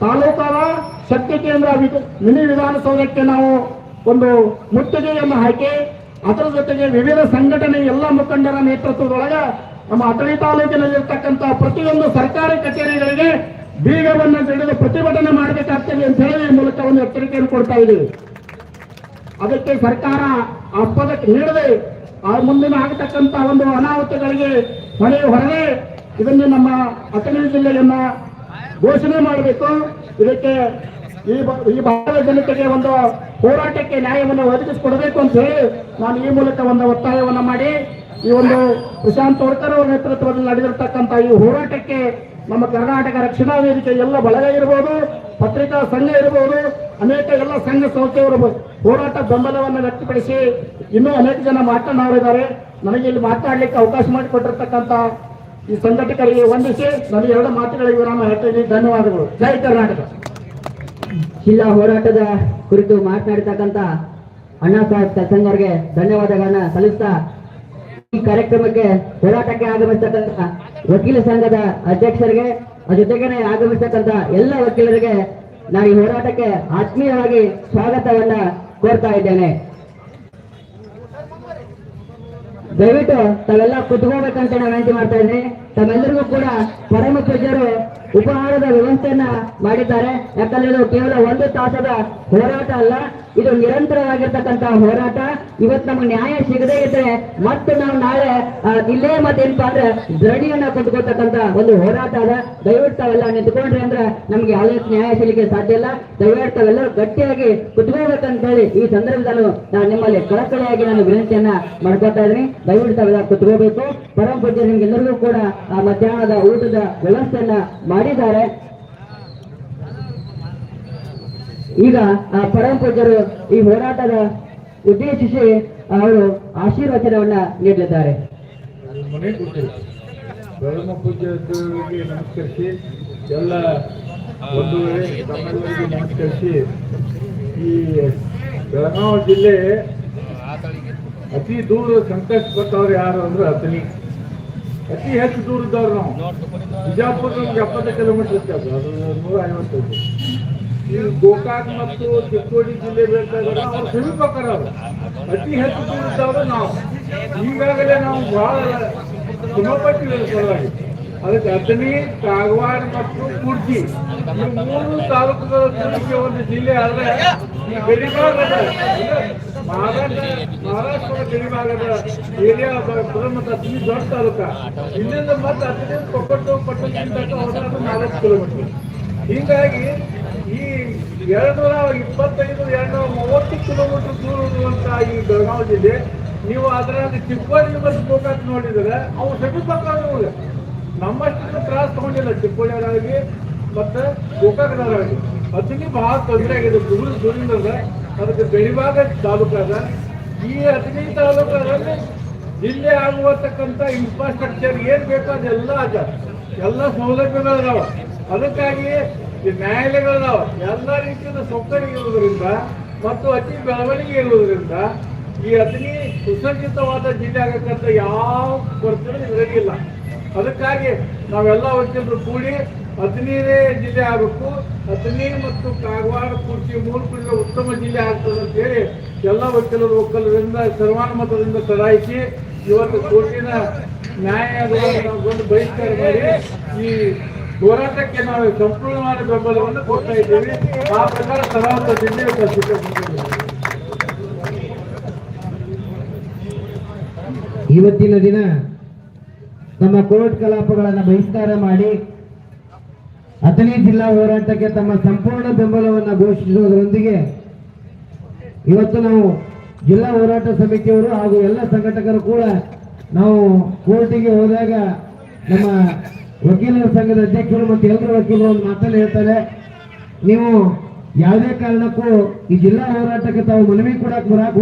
ತಾಲೂಕಾದ ಶಕ್ತಿ ಕೇಂದ್ರ ಮಿನಿ ವಿಧಾನಸೌಧಕ್ಕೆ ನಾವು ಒಂದು ಮುತ್ತಿಗೆಯನ್ನು ಹಾಕಿ ಅದರ ಜೊತೆಗೆ ವಿವಿಧ ಸಂಘಟನೆ ಎಲ್ಲ ಮುಖಂಡರ ನೇತೃತ್ವದೊಳಗ ನಮ್ಮ ಅಟವಿ ತಾಲೂಕಿನಲ್ಲಿರ್ತಕ್ಕಂಥ ಪ್ರತಿಯೊಂದು ಸರ್ಕಾರಿ ಕಚೇರಿಗಳಿಗೆ ಬೀಗವನ್ನು ತಿಳಿದು ಪ್ರತಿಭಟನೆ ಮಾಡಬೇಕಾಗ್ತದೆ ಅಂತ ಹೇಳಿ ಈ ಮೂಲಕ ಒಂದು ಎಚ್ಚರಿಕೆಯನ್ನು ಕೊಡ್ತಾ ಇದ್ದೀವಿ. ಅದಕ್ಕೆ ಸರ್ಕಾರ ಆ ಪದಕ್ಕೆ ನೀಡದೆ ಆ ಮುಂದಿನ ಆಗತಕ್ಕಂತ ಒಂದು ಅನಾಹುತಗಳಿಗೆ ಹೊಣೆ ಹೊರಗೆ ಇದನ್ನು ನಮ್ಮ ಅಥಣಿ ಜಿಲ್ಲೆಯನ್ನ ಘೋಷಣೆ ಮಾಡಬೇಕು. ಇದಕ್ಕೆ ಈ ಈ ಭಾಗದ ಜನತೆಗೆ ಒಂದು ಹೋರಾಟಕ್ಕೆ ನ್ಯಾಯವನ್ನು ಒದಗಿಸಿಕೊಡಬೇಕು ಅಂತ ಹೇಳಿ ನಾನು ಈ ಮೂಲಕ ಒಂದು ಒತ್ತಾಯವನ್ನು ಮಾಡಿ, ಈ ಒಂದು ಪ್ರಶಾಂತ್ ವರ್ಕರ್ ಅವರ ನೇತೃತ್ವದಲ್ಲಿ ನಡೆದಿರ್ತಕ್ಕಂಥ ಈ ಹೋರಾಟಕ್ಕೆ ನಮ್ಮ ಕರ್ನಾಟಕ ರಕ್ಷಣಾ ವೇದಿಕೆ ಎಲ್ಲ ಬಳಗ ಇರಬಹುದು ಪತ್ರಿಕಾ ಸಂಘ ಇರಬಹುದು ಅನೇಕ ಎಲ್ಲ ಸಂಘ ಸಂಸ್ಥೆಯವರು ಹೋರಾಟ ಬೆಂಬಲವನ್ನು ವ್ಯಕ್ತಪಡಿಸಿ ಇನ್ನೂ ಅನೇಕ ಜನ ಮಾತನಾಡಿದ್ದಾರೆ. ನನಗೆ ಇಲ್ಲಿ ಮಾತನಾಡಲಿಕ್ಕೆ ಅವಕಾಶ ಮಾಡಿಕೊಟ್ಟಿರ್ತಕ್ಕಂಥ ಈ ಸಂಘಟಕರಿಗೆ ವಂದಿಸಿ ನನಗೆ ಎರಡು ಮಾತುಗಳಿಗೆ ವಿರಾಮ ಹೇಳ್ತೀನಿ. ಧನ್ಯವಾದಗಳು. ಜೈ ಕರ್ನಾಟಕ. ಜಿಲ್ಲಾ ಹೋರಾಟದ ಕುರಿತು ಮಾತನಾಡಿರ್ತಕ್ಕಂಥ ಅಣ್ಣಾ ಸಾಹೇಬ್ ಕಲ್ಸಂಗ್ ಅವರಿಗೆ ಧನ್ಯವಾದಗಳನ್ನ ಸಲ್ಲಿಸ್ತಾ ಈ ಕಾರ್ಯಕ್ರಮಕ್ಕೆ ಹೋರಾಟಕ್ಕೆ ಆಗಮಿಸ್ತಕ್ಕಂಥ ವಕೀಲ ಸಂಘದ ಅಧ್ಯಕ್ಷರಿಗೆ ಜೊತೆಗೇನೆ ಆಗಮಿಸ್ತಕ್ಕಂಥ ಎಲ್ಲ ವಕೀಲರಿಗೆ ನಾನು ಈ ಹೋರಾಟಕ್ಕೆ ಆತ್ಮೀಯವಾಗಿ ಸ್ವಾಗತವನ್ನ ಕೋರ್ತಾ ಇದ್ದೇನೆ. ದಯವಿಟ್ಟು ತಾವೆಲ್ಲ ಕುತ್ಕೋಬೇಕಂತ ನಾನು ವಿನಂತಿ ಮಾಡ್ತಾ ಇದ್ದೀನಿ. ತಮ್ಮೆಲ್ಲರಿಗೂ ಕೂಡ ಪರಮ ಪೂಜ್ಯರು ಉಪಹಾರದ ವ್ಯವಸ್ಥೆಯನ್ನ ಮಾಡಿದ್ದಾರೆ. ಯಾಕಂದ್ರೆ ಇದು ಕೇವಲ ಒಂದು ತಾಸದ ಹೋರಾಟ ಅಲ್ಲ. ಇದು ನಿರಂತರವಾಗಿರ್ತಕ್ಕಂತಹ ಹೋರಾಟ. ಇವತ್ತು ನಮ್ಗೆ ನ್ಯಾಯ ಸಿಗದೇ ಇದ್ರೆ ಮತ್ತೆ ನಾವು ನಾಳೆ ಇಲ್ಲೇ ಮತ್ತೇನಪ್ಪ ಅಂದ್ರೆ ಧರಣಿಯನ್ನ ಕೊಟ್ಕೊಳ್ತಕ್ಕಂತ ಒಂದು ಹೋರಾಟ ಅದ. ದಯವಿಟ್ಟು ತಾವೆಲ್ಲ ನಿಂತ್ಕೊಂಡ್ರಿ ಅಂದ್ರೆ ನಮ್ಗೆ ಯಾವುದೇ ನ್ಯಾಯ ಸಿಗಲಿಕ್ಕೆ ಸಾಧ್ಯ ಇಲ್ಲ. ದಯವಿಟ್ಟು ತಾವೆಲ್ಲರೂ ಗಟ್ಟಿಯಾಗಿ ಕುತ್ಕೋಬೇಕಂತ ಹೇಳಿ ಈ ಸಂದರ್ಭದಲ್ಲೂ ನಾನು ನಿಮ್ಮಲ್ಲಿ ಕಳಕಳಿಯಾಗಿ ನಾನು ವಿನಂತಿಯನ್ನ ಮಾಡ್ಕೊತಾ ಇದ್ದೀನಿ. ದಯವಿಟ್ಟು ತಾವೆಲ್ಲ ಕುತ್ಕೋಬೇಕು. ಪರಮ ನಿಮ್ಗೆಲ್ಲರಿಗೂ ಕೂಡ ಆ ಮಧ್ಯಾಹ್ನದ ಊಟದ ವ್ಯವಸ್ಥೆಯನ್ನ ಮಾಡಿದ್ದಾರೆ. ಈಗ, ಆ ಪರಮ ಪೂಜ್ಯರು ಈ ಹೋರಾಟದ ಉದ್ದೇಶಿಸಿ ಅವರು ಆಶೀರ್ವಚನವನ್ನ ನೀಡಲಿದ್ದಾರೆ. ಪರಮ ನಮಸ್ಕರಿಸಿ, ಎಲ್ಲ ನಮಸ್ಕರಿಸಿ, ಈ ಬೆಳಗಾವಿ ಜಿಲ್ಲೆ ಅತಿ ದೂರ ಸಂಕಷ್ಟಪಟ್ಟವ್ರು ಯಾರು ಅಂದ್ರೆ ಅತನಿ ಅತಿ ಹೆಚ್ಚು ದೂರದವ್ರು ನಾವು. ಬಿಜಾಪುರ ನಮ್ಗೆ ಎಪ್ಪತ್ತು ಕಿಲೋಮೀಟರ್ ಇರ್ತದೆ ಅದು ನೂರ ಐವತ್ತೈದು ಈ ಗೋಕಾಕ್ ಮತ್ತು ಚಿಕ್ಕೋಡಿ ಜಿಲ್ಲೆ ಬೇಕಾದ್ರೆ ಅವರು ಅತಿ ಹೆಚ್ಚು ದೂರದವರು ನಾವು. ಈಗಾಗಲೇ ನಾವು ಬಹಳ ಶ್ರಮಪಟ್ಟಿದ್ದೇವೆ ಸಲುವಾಗಿ. ಅದಕ್ಕೆ ಅಥಣಿ, ಕಾಗವಾಡ ಮತ್ತು ಕುರ್ಚಿ ಈ ಮೂರು ತಾಲೂಕುಗಳ ಜೊತೆಗೆ ಒಂದು ಜಿಲ್ಲೆ ಆದರೆ ಈ ಗಡಿಭಾಗದ ಮಹಾರಾಷ್ಟ್ರ, ಮಹಾರಾಷ್ಟ್ರದ ಗಡಿಭಾಗದ ಏರಿಯಾ ಮತ್ತು ಅತಿ ದೊಡ್ಡ ತಾಲೂಕ. ಇಲ್ಲಿಂದ ಮತ್ತೆ ಅಥಣಿ ಕೊಪ್ಪಟ್ಟು ಪಟ್ಟಣದಿಂದ ಹೋದ್ರೆ ನಾಲ್ಕು ಕಿಲೋಮೀಟರ್. ಹೀಗಾಗಿ ಎರಡ್ನೂರ ಇಪ್ಪತ್ತೈದು ಎರಡ್ನೂರ ಮೂವತ್ತು ಕಿಲೋಮೀಟರ್ ದೂರ ಇರುವಂತಹ ಈ ಬೆಳಗಾವಿ ಜಿಲ್ಲೆ, ನೀವು ಅದರಲ್ಲಿ ಚಿಕ್ಕೋಡಿ ಮತ್ತು ಗೋಕಾಕ್ ನೋಡಿದರೆ, ಅವು ಸಮೀಪಕ್ಕ ನಮ್ಮಷ್ಟು ತ್ರಾಸ ತಗೊಂಡಿಲ್ಲ ಚಿಕ್ಕೋಡಿಯವರಾಗಿ ಮತ್ತೆ ಗೋಕಾಕ್ನವರಾಗಿ ಅದಕ್ಕೆ ಬಹಳ ತೊಂದರೆ ಆಗಿದೆ. ದೂರ ದೂರಿಂದ ಅದಕ್ಕೆ ಬೆಳಿಭಾಗ ತಾಲೂಕಾದ ಈ ಹದಿನೈದು ತಾಲೂಕಾದಲ್ಲಿ ಜಿಲ್ಲೆ ಆಗುವತಕ್ಕಂಥ ಇನ್ಫ್ರಾಸ್ಟ್ರಕ್ಚರ್ ಏನು ಬೇಕೋ ಅದೆಲ್ಲ ಅದ ಎಲ್ಲ ಸೌಲಭ್ಯಗಳದಾವ ಅದಕ್ಕಾಗಿ ಈ ನ್ಯಾಯಾಲಯಗಳದಾವ ಎಲ್ಲ ರೀತಿಯ ಸೌಕರ್ಯ ಇರುವುದರಿಂದ ಮತ್ತು ಅತಿ ಬೆಳವಣಿಗೆ ಇರುವುದರಿಂದ ಈ ಅತಿ ಸುಸಜ್ಜಿತವಾದ ಜಿಲ್ಲೆ ಆಗಕ್ಕಂತ ಯಾವ ಕೊರತೆ ಇರಲಿಲ್ಲ ಅದಕ್ಕಾಗಿ ನಾವೆಲ್ಲ ವಕೀಲರು ಕೂಡಿ ಹದಿನೈದೇ ಜಿಲ್ಲೆ ಆಗಬೇಕು. ಹದಿನೈದು ಮತ್ತು ಕಾಗವಾಡ ಕುರ್ಚಿ ಮೂರು ಉತ್ತಮ ಜಿಲ್ಲೆ ಆಗ್ತದೆ ಅಂತ ಹೇಳಿ ಎಲ್ಲ ವಕೀಲರು ಒಕ್ಕಲರಿಂದ ಸರ್ವಾನುಮತದಿಂದ ಚಲಾಯಿಸಿ ಇವತ್ತು ಕೋರ್ಟಿನ ನ್ಯಾಯಾಲಯ ಬಹಿಷ್ಕಾರ ಮಾಡಿ ಈ ಹೋರಾಟಕ್ಕೆ ನಾವು ಸಂಪೂರ್ಣವಾದ ಬೆಂಬಲವನ್ನು ಕೊಡ್ತಾ ಇದ್ದೀವಿ. ಆ ಪ್ರಕಾರ ಕಲ್ಪಿಸಿಕೊಂಡಿದ್ದೀವಿ ಇವತ್ತಿನ ದಿನ ತಮ್ಮ ಕೋರ್ಟ್ ಕಲಾಪಗಳನ್ನು ಬಹಿಷ್ಕಾರ ಮಾಡಿ ಅಥಣಿ ಜಿಲ್ಲಾ ಹೋರಾಟಕ್ಕೆ ತಮ್ಮ ಸಂಪೂರ್ಣ ಬೆಂಬಲವನ್ನು ಘೋಷಿಸುವುದರೊಂದಿಗೆ ಇವತ್ತು ನಾವು ಜಿಲ್ಲಾ ಹೋರಾಟ ಸಮಿತಿಯವರು ಹಾಗೂ ಎಲ್ಲ ಸಂಘಟಕರು ಕೂಡ ನಾವು ಕೋರ್ಟಿಗೆ ಹೋದಾಗ ನಮ್ಮ ವಕೀಲರ ಸಂಘದ ಅಧ್ಯಕ್ಷರು ಮತ್ತು ಎಲ್ಲರ ವಕೀಲರು ಒಂದು ಮಾತಲ್ಲಿ ಹೇಳ್ತಾರೆ, ನೀವು ಯಾವುದೇ ಕಾರಣಕ್ಕೂ ಈ ಜಿಲ್ಲಾ ಹೋರಾಟಕ್ಕೆ ತಾವು ಮನವಿ ಕೂಡ ಬರಕ್ಕೆ